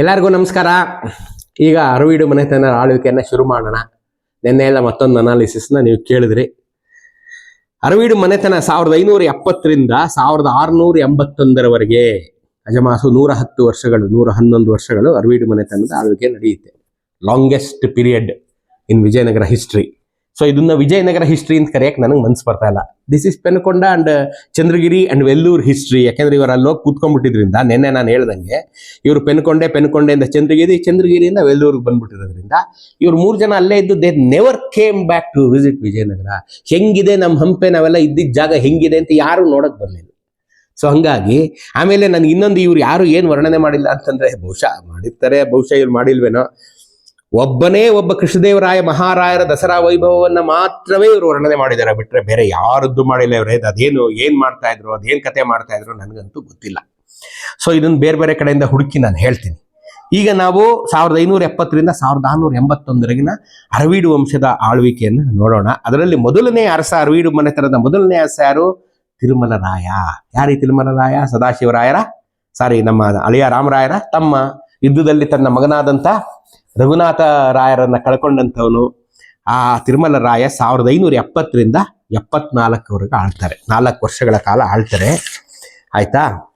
ಎಲ್ಲರಿಗೂ ನಮಸ್ಕಾರ. ಈಗ ಅರವೀಡು ಮನೆತನ ಆಳ್ವಿಕೆಯನ್ನ ಶುರು ಮಾಡೋಣ. ನಿನ್ನೆ ಎಲ್ಲ ಮತ್ತೊಂದು ಅನಾಲಿಸಿಸ್ನ ನೀವು ಕೇಳಿದ್ರಿ. ಅರವೀಡು ಮನೆತನ ಸಾವಿರದ ಐನೂರ ಎಪ್ಪತ್ತರಿಂದ ಸಾವಿರದ ಆರುನೂರ ಎಂಬತ್ತೊಂದರವರೆಗೆ ಅಜಮಾಸು ನೂರ ಹತ್ತು ವರ್ಷಗಳು, ನೂರ ಹನ್ನೊಂದು ವರ್ಷಗಳು ಅರವೀಡು ಮನೆತನದ ಆಳ್ವಿಕೆ ನಡೆಯುತ್ತೆ. Longest period in Vijayanagara history so ಇದನ್ನ ವಿಜಯನಗರ ಹಿಸ್ಟ್ರಿ ಅಂತ ಕರೆಯಕ್ಕೆ ನನಗೆ ಮನ್ಸು ಬರ್ತಾ ಇಲ್ಲ. This is Penukonda and Chandragiri and Vellore history ಯಾಕೆಂದ್ರೆ ಇವರು ಅಲ್ಲಿ ಹೋಗಿ ಕೂತ್ಕೊಂಡ್ಬಿಟ್ಟಿದ್ರಿಂದ, ನಿನ್ನೆ ನಾನು ಹೇಳ್ದಂಗೆ, ಇವರು ಪೆನ್ಕೊಂಡೆ ಪೆನ್ಕೊಂಡೆಯಿಂದ ಚಂದ್ರಗಿರಿ ಚಂದ್ರಗಿರಿಯಿಂದ ವೆಲ್ಲೂರ್ಗೆ ಬಂದ್ಬಿಟ್ಟಿರೋದ್ರಿಂದ, ಇವ್ರು ಮೂರು ಜನ ಅಲ್ಲೇ ಇದ್ದು they never came back to visit Vijayanagara. ಹೆಂಗಿದೆ ನಮ್ಮ ಹಂಪೆ, ನಾವೆಲ್ಲ ಇದ್ದಿದ್ದ ಜಾಗ ಹೆಂಗಿದೆ ಅಂತ ಯಾರು ನೋಡಕ್ ಬರಲಿಲ್ಲ. ಸೊ ಹಂಗಾಗಿ, ಆಮೇಲೆ ನನಗೆ ಇನ್ನೊಂದು ಇವ್ರು ಯಾರು ಏನು ವರ್ಣನೆ ಮಾಡಿಲ್ಲ ಅಂತಂದ್ರೆ, ಬಹುಶಃ ಮಾಡಿರ್ತಾರೆ, ಬಹುಶಃ ಇವ್ರು ಮಾಡಿಲ್ವೇನೋ. ಒಬ್ಬನೇ ಒಬ್ಬ ಕೃಷ್ಣದೇವರಾಯ ಮಹಾರಾಯರ ದಸರಾ ವೈಭವವನ್ನ ಮಾತ್ರವೇ ಇವರು ವರ್ಣನೆ ಮಾಡಿದ್ದಾರೆ ಬಿಟ್ಟರೆ ಬೇರೆ ಯಾರದ್ದು ಮಾಡಿಲ್ಲ ಇವ್ರೆ. ಅದೇನು, ಏನು ಮಾಡ್ತಾ ಇದ್ರು, ಅದೇನು ಕತೆ ಮಾಡ್ತಾ ಇದ್ರು ನನಗಂತೂ ಗೊತ್ತಿಲ್ಲ. ಸೊ ಇದನ್ನು ಬೇರೆ ಬೇರೆ ಕಡೆಯಿಂದ ಹುಡುಕಿ ನಾನು ಹೇಳ್ತೀನಿ. ಈಗ ನಾವು ಸಾವಿರದ ಐನೂರ ಎಪ್ಪತ್ತರಿಂದ ಸಾವಿರದ ಆರುನೂರ ಎಂಬತ್ತೊಂದರಗಿನ ಅರವೀಡು ವಂಶದ ಆಳ್ವಿಕೆಯನ್ನು ನೋಡೋಣ. ಅದರಲ್ಲಿ ಮೊದಲನೇ ಅರಸ ಅರವೀಡು ಮನೆತನದ ಮೊದಲನೇ ಅರಸ ಯಾರು? ತಿರುಮಲ ರಾಯ. ಯಾರಿ ತಿರುಮಲ ರಾಯ? ಸದಾಶಿವರಾಯರ ಸಾರಿ, ನಮ್ಮ ಅಳಿಯ ರಾಮರಾಯರ ತಮ್ಮ ಯುದ್ಧದಲ್ಲಿ ತನ್ನ ಮಗನಾದಂಥ ರಘುನಾಥ ರಾಯರನ್ನ ಕಳ್ಕೊಂಡಂಥವನು ಆ ತಿರುಮಲ ರಾಯ ಸಾವಿರದ ಐನೂರ ಎಪ್ಪತ್ತರಿಂದ ಎಪ್ಪತ್ನಾಲ್ಕವರೆಗೆ ಆಳ್ತಾರೆ. ನಾಲ್ಕು ವರ್ಷಗಳ ಕಾಲ ಆಳ್ತಾರೆ. ಆಯ್ತಾ?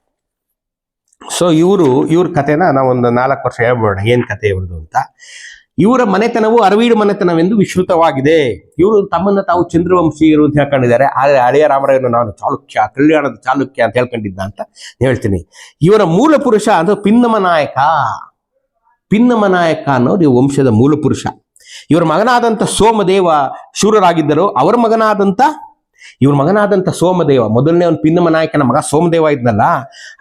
ಸೊ ಇವರು, ಇವ್ರ ಕಥೆನ ನಾವೊಂದು ನಾಲ್ಕು ವರ್ಷ ಹೇಳ್ಬೋಣ. ಏನ್ ಕತೆ ಇವ್ರದ್ದು ಅಂತ? ಇವರ ಮನೆತನವು ಅರವೀಡು ಮನೆತನವೆಂದು ವಿಶ್ರುತವಾಗಿದೆ. ಇವರು ತಮ್ಮನ್ನ ತಾವು ಚಂದ್ರವಂಶೀಯರು ಅಂತ ಹೇಳ್ಕೊಂಡಿದ್ದಾರೆ. ಆದರೆ ಹಳೆಯ ರಾಮರಾಯನ ನಾನು ಚಾಲುಕ್ಯ, ಕಲ್ಯಾಣದ ಚಾಲುಕ್ಯ ಅಂತ ಹೇಳ್ಕೊಂಡಿದ್ದ ಅಂತ ಹೇಳ್ತೀನಿ. ಇವರ ಮೂಲ ಪುರುಷ ಅದು ಪಿನ್ನಮ ನಾಯಕ. ಪಿನ್ನಮ ಅನ್ನೋರು ಈ ವಂಶದ ಮೂಲ ಪುರುಷ. ಇವರ ಮಗನಾದಂಥ ಸೋಮದೇವ ಶೂರರಾಗಿದ್ದರು. ಅವರ ಮಗನಾದಂಥ ಇವ್ರ ಮಗನಾದಂಥ ಸೋಮದೇವ, ಮೊದಲನೇ ಅವನು ಪಿನ್ನಮ ನಾಯಕನ ಮಗ ಸೋಮದೇವ ಇದ್ನಲ್ಲ,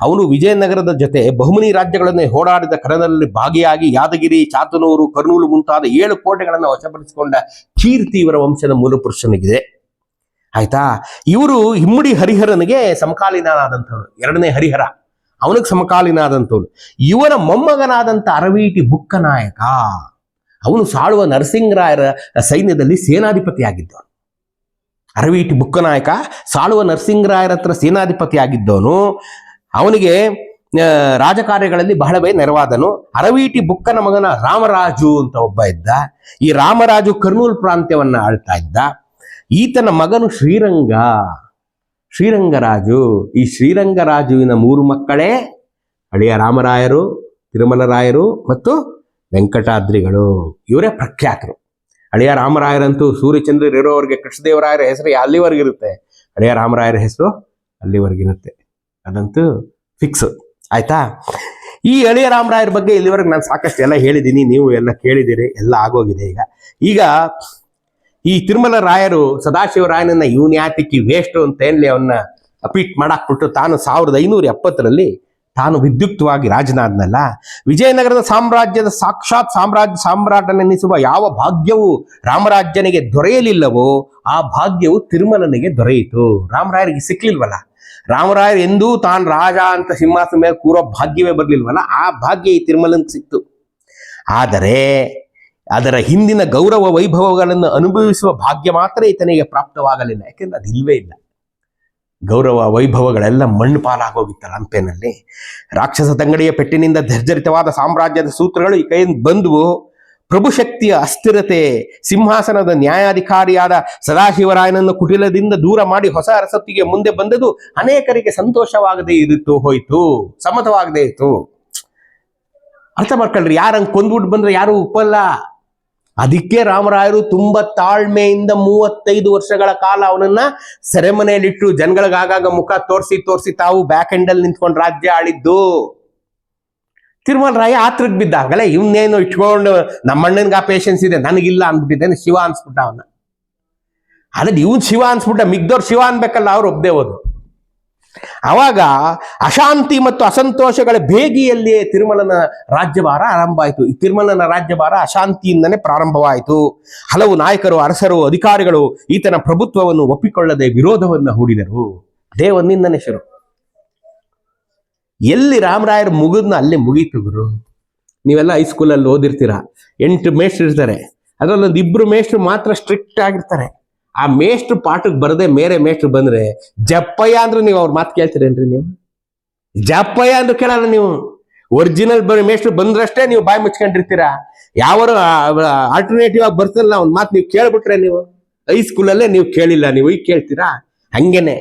ಅವನು ವಿಜಯನಗರದ ಜೊತೆ ಬಹುಮನಿ ರಾಜ್ಯಗಳನ್ನು ಹೋರಾಡಿದ ಕರದಲ್ಲಿ ಭಾಗಿಯಾಗಿ ಯಾದಗಿರಿ, ಚಾತನೂರು, ಕರ್ನೂಲು ಮುಂತಾದ ಏಳು ಕೋಟೆಗಳನ್ನು ವಶಪಡಿಸಿಕೊಂಡ ಕೀರ್ತಿ ಇವರ ವಂಶದ ಮೂಲ ಪುರುಷನಿಗಿದೆ. ಆಯ್ತಾ? ಇವರು ಇಮ್ಮಡಿ ಹರಿಹರನಿಗೆ ಸಮಕಾಲೀನಾದಂಥವ್ರು ಎರಡನೇ ಹರಿಹರ. ಅವನಿಗೆ ಸಮಕಾಲೀನಾದಂಥವನು ಇವನ ಮೊಮ್ಮಗನಾದಂಥ ಅರವೀಟಿ ಬುಕ್ಕ ನಾಯಕ, ಅವನು ಸಾಳುವ ನರಸಿಂಗರಾಯರ ಸೈನ್ಯದಲ್ಲಿ ಸೇನಾಧಿಪತಿಯಾಗಿದ್ದವನು. ಅರವೀಟಿ ಬುಕ್ಕನಾಯಕ ಸಾಳುವ ನರಸಿಂಗರಾಯರ ಹತ್ರ ಸೇನಾಧಿಪತಿ ಆಗಿದ್ದವನು ಅವನಿಗೆ ರಾಜಕಾರ್ಯಗಳಲ್ಲಿ ರಾಜಕಾರ್ಯಗಳಲ್ಲಿ ಬಹಳವೇ ನೆರವಾದನು. ಅರವೀಟಿ ಬುಕ್ಕನ ಮಗನ ರಾಮರಾಜು ಅಂತ ಒಬ್ಬ ಇದ್ದ. ಈ ರಾಮರಾಜು ಕರ್ನೂಲ್ ಪ್ರಾಂತ್ಯವನ್ನ ಆಳ್ತಾ ಇದ್ದ. ಈತನ ಮಗನು ಶ್ರೀರಂಗ. ಶ್ರೀರಂಗರಾಜು ಈ ಶ್ರೀರಂಗರಾಜುವಿನ ಮೂರು ಮಕ್ಕಳೇ ಹಳೆಯ ರಾಮರಾಯರು ತಿರುಮಲರಾಯರು ಮತ್ತು ವೆಂಕಟಾದ್ರಿಗಳು. ಇವರೇ ಪ್ರಖ್ಯಾತರು. ಹಳೆಯ ರಾಮರಾಯರಂತೂ ಸೂರ್ಯಚಂದ್ರ ಇರೋವರೆಗೆ ಕೃಷ್ಣದೇವರಾಯರ ಹೆಸರು ಅಲ್ಲಿವರೆಗಿರುತ್ತೆ ಹಳೆಯ ರಾಮರಾಯರ ಹೆಸರು ಅಲ್ಲಿವರೆಗಿರುತ್ತೆ ಅದಂತೂ ಫಿಕ್ಸ್ ಆಯ್ತಾ? ಈ ಹಳೆಯ ರಾಮರಾಯರ ಬಗ್ಗೆ ಇಲ್ಲಿವರೆಗೆ ನಾನು ಸಾಕಷ್ಟು ಎಲ್ಲ ಹೇಳಿದ್ದೀನಿ. ನೀವು ಎಲ್ಲ ಕೇಳಿದ್ದೀರಿ. ಎಲ್ಲ ಆಗೋಗಿದೆ ಈಗ. ಈಗ ಈ ತಿರುಮಲ ರಾಯರು ಸದಾಶಿವರಾಯನನ್ನ ಇವನ್ ಯಾತಿಕ್ಕಿ ವೇಸ್ಟ್ ಅಂತ ಏನ್ಲಿ ಅವನ್ನ ಅಪೀಟ್ ಮಾಡಾಕ್ಬಿಟ್ಟು ತಾನು ಸಾವಿರದ ಐನೂರ ಎಪ್ಪತ್ತರಲ್ಲಿ ತಾನು ವಿದ್ಯುಕ್ತವಾಗಿ ರಾಜನಾದ್ನಲ್ಲ. ವಿಜಯನಗರದ ಸಾಮ್ರಾಜ್ಯದ ಸಾಕ್ಷಾತ್ ಸಾಮ್ರಾಜ್ಯ ಸಾಮ್ರಾಟನೆನಿಸುವ ಯಾವ ಭಾಗ್ಯವು ರಾಮರಾಜ್ಯನಿಗೆ ದೊರೆಯಲಿಲ್ಲವೋ ಆ ಭಾಗ್ಯವು ತಿರುಮಲನಿಗೆ ದೊರೆಯಿತು. ರಾಮರಾಯರಿಗೆ ಸಿಕ್ಲಿಲ್ವಲ್ಲ? ರಾಮರಾಯರು ಎಂದೂ ತಾನು ರಾಜ ಅಂತ ಸಿಂಹಾಸನ ಮೇಲೆ ಕೂರೋ ಭಾಗ್ಯವೇ ಬರ್ಲಿಲ್ವಲ್ಲ? ಆ ಭಾಗ್ಯ ಈ ತಿರುಮಲನ್ ಸಿಕ್ತು. ಆದರೆ ಅದರ ಹಿಂದಿನ ಗೌರವ ವೈಭವಗಳನ್ನು ಅನುಭವಿಸುವ ಭಾಗ್ಯ ಮಾತ್ರ ಈತನಿಗೆ ಪ್ರಾಪ್ತವಾಗಲಿಲ್ಲ. ಯಾಕೆಂದ್ರೆ ಅದಿಲ್ವೇ ಇಲ್ಲ. ಗೌರವ ವೈಭವಗಳೆಲ್ಲ ಮಣ್ಣು ಪಾಲಾಗೋಗಿತ್ತ ಹಂಪೆನಲ್ಲಿ ರಾಕ್ಷಸ ತಂಗಡಿಯ ಪೆಟ್ಟಿನಿಂದ ಧರ್ಜರಿತವಾದ ಸಾಮ್ರಾಜ್ಯದ ಸೂತ್ರಗಳು ಈ ಕೈಯಿಂದ ಬಂದುವು. ಪ್ರಭುಶಕ್ತಿಯ ಅಸ್ಥಿರತೆ, ಸಿಂಹಾಸನದ ನ್ಯಾಯಾಧಿಕಾರಿಯಾದ ಸದಾಶಿವರಾಯನನ್ನು ಕುಟಿಲದಿಂದ ದೂರ ಮಾಡಿ ಹೊಸ ಅರಸತ್ತಿಗೆ ಮುಂದೆ ಬಂದದು ಅನೇಕರಿಗೆ ಸಂತೋಷವಾಗದೇ ಇರುತ್ತೋ ಹೋಯಿತು, ಸಮ್ಮತವಾಗದೇ ಇತ್ತು. ಅರ್ಥ ಮಾಡ್ಕೊಳ್ರಿ ಯಾರಂಗ್ ಕೊಂದ್ಬಿಟ್ಟು ಬಂದ್ರೆ ಯಾರು ಒಪ್ಪಲ್ಲ? ಅದಕ್ಕೆ ರಾಮರಾಯರು ತುಂಬಾ ತಾಳ್ಮೆಯಿಂದ ಮೂವತ್ತೈದು ವರ್ಷಗಳ ಕಾಲ ಅವನನ್ನ ಸೆರೆಮನೆಯಲ್ಲಿಟ್ಟು ಜನಗಳಿಗಾಗ ಮುಖ ತೋರಿಸಿ ತೋರಿಸಿ ತಾವು ಬ್ಯಾಕ್ ಎಂಡ್ ಅಲ್ಲಿ ನಿಂತ್ಕೊಂಡು ರಾಜ್ಯ ಆಳಿದ್ದು. ತಿರುಮಲ್ ರಾಯ ಆತ್ರಕ್ಕೆ ಬಿದ್ದಾಗಲೇ ಇವನ್ನೇನು ಇಟ್ಕೊಂಡು ನಮ್ಮಣ್ಣನ್ಗೆ ಆ ಪೇಷನ್ಸ್ ಇದೆ, ನನಗಿಲ್ಲ ಅಂದ್ಬಿಟ್ಟಿದ್ದೇನೆ ಶಿವ ಅನ್ಸ್ಬಿಟ್ಟ ಅವನ. ಅದ್ರಲ್ಲಿ ಇವನ್ ಶಿವ ಅನ್ಸ್ಬಿಟ್ಟ ಮಿಗ್ದವ್ರು ಶಿವ ಅನ್ಬೇಕಲ್ಲ, ಅವ್ರು ಒಬ್ಬದೇ ಹೋದ್ರು. ಅವಾಗ ಅಶಾಂತಿ ಮತ್ತು ಅಸಂತೋಷಗಳ ಬೇಗಿಯಲ್ಲಿಯೇ ತಿರುಮಲನ ರಾಜ್ಯಭಾರ ಆರಂಭ ಆಯಿತು ಈ ತಿರುಮಲನ ರಾಜ್ಯಭಾರ ಅಶಾಂತಿಯಿಂದನೇ ಪ್ರಾರಂಭವಾಯಿತು. ಹಲವು ನಾಯಕರು, ಅರಸರು, ಅಧಿಕಾರಿಗಳು ಈತನ ಪ್ರಭುತ್ವವನ್ನು ಒಪ್ಪಿಕೊಳ್ಳದೆ ವಿರೋಧವನ್ನ ಹೂಡಿದರು. ದೇವನಿಂದನೇ ಶುರು. ಎಲ್ಲಿ ರಾಮರಾಯರ್ ಮುಗಿದ್ನ ಅಲ್ಲೇ ಮುಗೀತು ಗುರು. ನೀವೆಲ್ಲ ಹೈಸ್ಕೂಲಲ್ಲಿ ಓದಿರ್ತೀರಾ? ಎಂಟು ಮೇಷ್ಟ್ರು ಇರ್ತಾರೆ. ಅದರಲ್ಲೊಂದು ಇಬ್ರು ಮೇಷ್ಟ್ರು ಮಾತ್ರ ಸ್ಟ್ರಿಕ್ಟ್ ಆಗಿರ್ತಾರೆ. ಆ ಮೇಷ್ಟ್ರು ಪಾಠಕ್ಕೆ ಬರದೆ ಮೇರೆ ಮೇಷ್ಟ್ರು ಬಂದ್ರೆ, ಜಪ್ಪಯ್ಯ ಅಂದ್ರೆ ನೀವು ಅವ್ರ ಮಾತು ಕೇಳ್ತೀರೇನ್ರಿ ನೀವು? ಜಪ್ಪಯ್ಯ ಅಂದ್ರೆ ಕೇಳಲ್ಲ ನೀವು? ಒರಿಜಿನಲ್ ಬರೀ ಮೇಷ್ಟ್ರು ಬಂದ್ರಷ್ಟೇ ನೀವು ಬಾಯಿ ಮುಚ್ಕೊಂಡಿರ್ತೀರಾ? ಯಾವರು ಆಲ್ಟರ್ನೇಟಿವ್ ಆಗಿ ಬರ್ತಲ್ಲ ಒಂದ್ ಮಾತು ನೀವು ಕೇಳ್ಬಿಟ್ರೆ ನೀವು? ಹೈಸ್ಕೂಲಲ್ಲೇ ನೀವು ಕೇಳಿಲ್ಲ, ನೀವು ಈಗ ಕೇಳ್ತೀರಾ? ಹಂಗೇನೆ.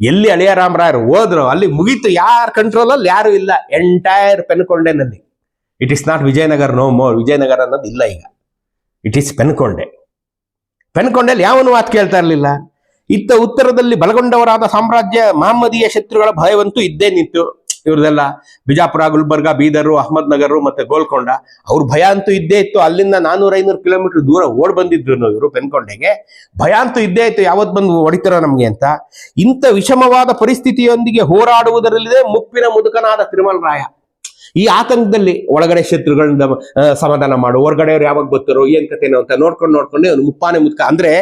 ಎಲ್ಲಿ ಅಳಿಯ ರಾಮರಾಯರು ಹೋದ್ರು, ಅಲ್ಲಿ ಮುಗೀತು, ಯಾರ ಕಂಟ್ರೋಲಲ್ಲಿ ಯಾರು ಇಲ್ಲ. Entire ಪೆನ್ಕೊಂಡೆನಲ್ಲಿ. It is not Vijayanagara no more Vijayanagara ಅನ್ನೋದು ಇಲ್ಲ ಈಗ. It is ಪೆನ್ಕೊಂಡೆ. ಪೆನ್ಕೊಂಡೆಯಲ್ಲಿ ಯಾವನು ಮಾತು ಕೇಳ್ತಾ ಇರಲಿಲ್ಲ. ಇತ್ತ ಉತ್ತರದಲ್ಲಿ ಬಲಗೊಂಡವರಾದ ಸಾಮ್ರಾಜ್ಯ ಮಹಮ್ಮದೀಯ ಶತ್ರುಗಳ ಭಯವಂತೂ ಇದ್ದೇ ನಿಂತು ಇವ್ರದೆಲ್ಲ ಬಿಜಾಪುರ, ಗುಲ್ಬರ್ಗ, ಬೀದರು ಅಹಮದ್ ನಗರು ಮತ್ತೆ ಗೋಲ್ಕೊಂಡ ಅವ್ರ ಭಯ ಅಂತೂ ಇದ್ದೇ ಇತ್ತು. ಅಲ್ಲಿಂದ ನಾನೂರ ಐನೂರು ಕಿಲೋಮೀಟರ್ ದೂರ ಓಡ್ ಬಂದಿದ್ರು ಇವರು ಪೆನ್ಕೊಂಡೆಗೆ. ಭಯ ಅಂತೂ ಇದ್ದೇ ಇತ್ತು ಯಾವತ್ ಬಂದು ಹೊಡಿತಾರೋ ನಮ್ಗೆ ಅಂತ. ಇಂಥ ವಿಷಮವಾದ ಪರಿಸ್ಥಿತಿಯೊಂದಿಗೆ ಹೋರಾಡುವುದರಲ್ಲಿದೆ ಮುಪ್ಪಿನ ಮುದುಕನಾದ ತಿರುಮಲ್ ರಾಯ ಈ ಆತಂಕದಲ್ಲಿ ಒಳಗಡೆ ಶತ್ರುಗಳನ್ನ ಸಮಾಧಾನ ಮಾಡು. ಹೊರಗಡೆಯವ್ರು ಯಾವಾಗ ಬರ್ತಾರೋ, ಏನ್ ಕಥೆನೋ ಅಂತ ನೋಡ್ಕೊಂಡು ನೋಡ್ಕೊಂಡು ಅವ್ನು ಮುಪ್ಪಾನೆ ಮುದ್ಕ. ಅಂದ್ರೆ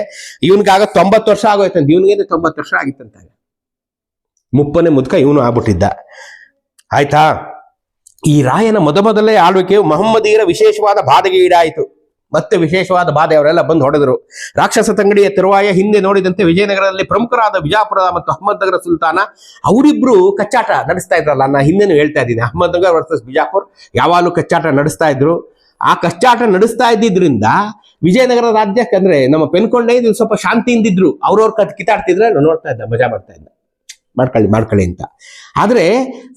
ಇವನ್ಗಾಗ ತೊಂಬತ್ತು ವರ್ಷ ಆಗೋಯ್ತಂತ ಇವನ್ಗೇನೆ ತೊಂಬತ್ತು ವರ್ಷ ಆಗಿತ್ತಂತ ಮುಪ್ಪನೆ ಮುದ್ಕ ಇವನು ಆಗ್ಬಿಟ್ಟಿದ್ದ. ಆಯ್ತಾ? ಈ ರಾಯನ ಮೊದಮೊದಲೇ ಆಳ್ವಿಕೆಯು ಮಹಮ್ಮದೀರ ವಿಶೇಷವಾದ ಬಾಧೆಗೆ ಈಡಾಯಿತು. ಮತ್ತೆ ವಿಶೇಷವಾದ ಬಾಧೆ ಅವರೆಲ್ಲ ಬಂದು ಹೊಡೆದರು. ರಾಕ್ಷಸ ತಂಗಡಿಯ ತಿರುವಾಯ ಹಿಂದೆ ನೋಡಿದಂತೆ ವಿಜಯನಗರದಲ್ಲಿ ಪ್ರಮುಖರಾದ ವಿಜಾಪುರ ಮತ್ತು ಅಹಮದ್ನಗರ ಸುಲ್ತಾನ ಅವರಿಬ್ರು ಕಚ್ಚಾಟ ನಡೆಸ್ತಾ ಇದ್ರಲ್ಲ ನಾ ಹಿಂದೆನೂ ಹೇಳ್ತಾ ಇದ್ದೀನಿ. ಅಹಮದ್ನಗರ್ ವರ್ಸಸ್ ಬಿಜಾಪುರ್, ಯಾವಾಗಲೂ ಕಚ್ಚಾಟ ನಡೆಸ್ತಾ ಇದ್ರು. ಆ ಕಚ್ಚಾಟ ನಡೆಸ್ತಾ ಇದ್ದಿದ್ರಿಂದ ವಿಜಯನಗರ ರಾಜ್ಯಕ್ಕೆ ಅಂದ್ರೆ ನಮ್ಮ ಪೆನ್ಕೊಂಡೆ ಸ್ವಲ್ಪ ಶಾಂತಿಯಿಂದಿದ್ರು. ಅವ್ರವ್ರ ಕತ್ ಕಿತಾಡ್ತಿದ್ರೆ ನಾನು ನೋಡ್ತಾ ಇದ್ದ, ಮಜಾ ಮಾಡ್ತಾ ಇದ್ದ. ಮಾಡ್ಕೊಳ್ಳಿ ಮಾಡ್ಕೊಳ್ಳಿ ಅಂತ. ಆದ್ರೆ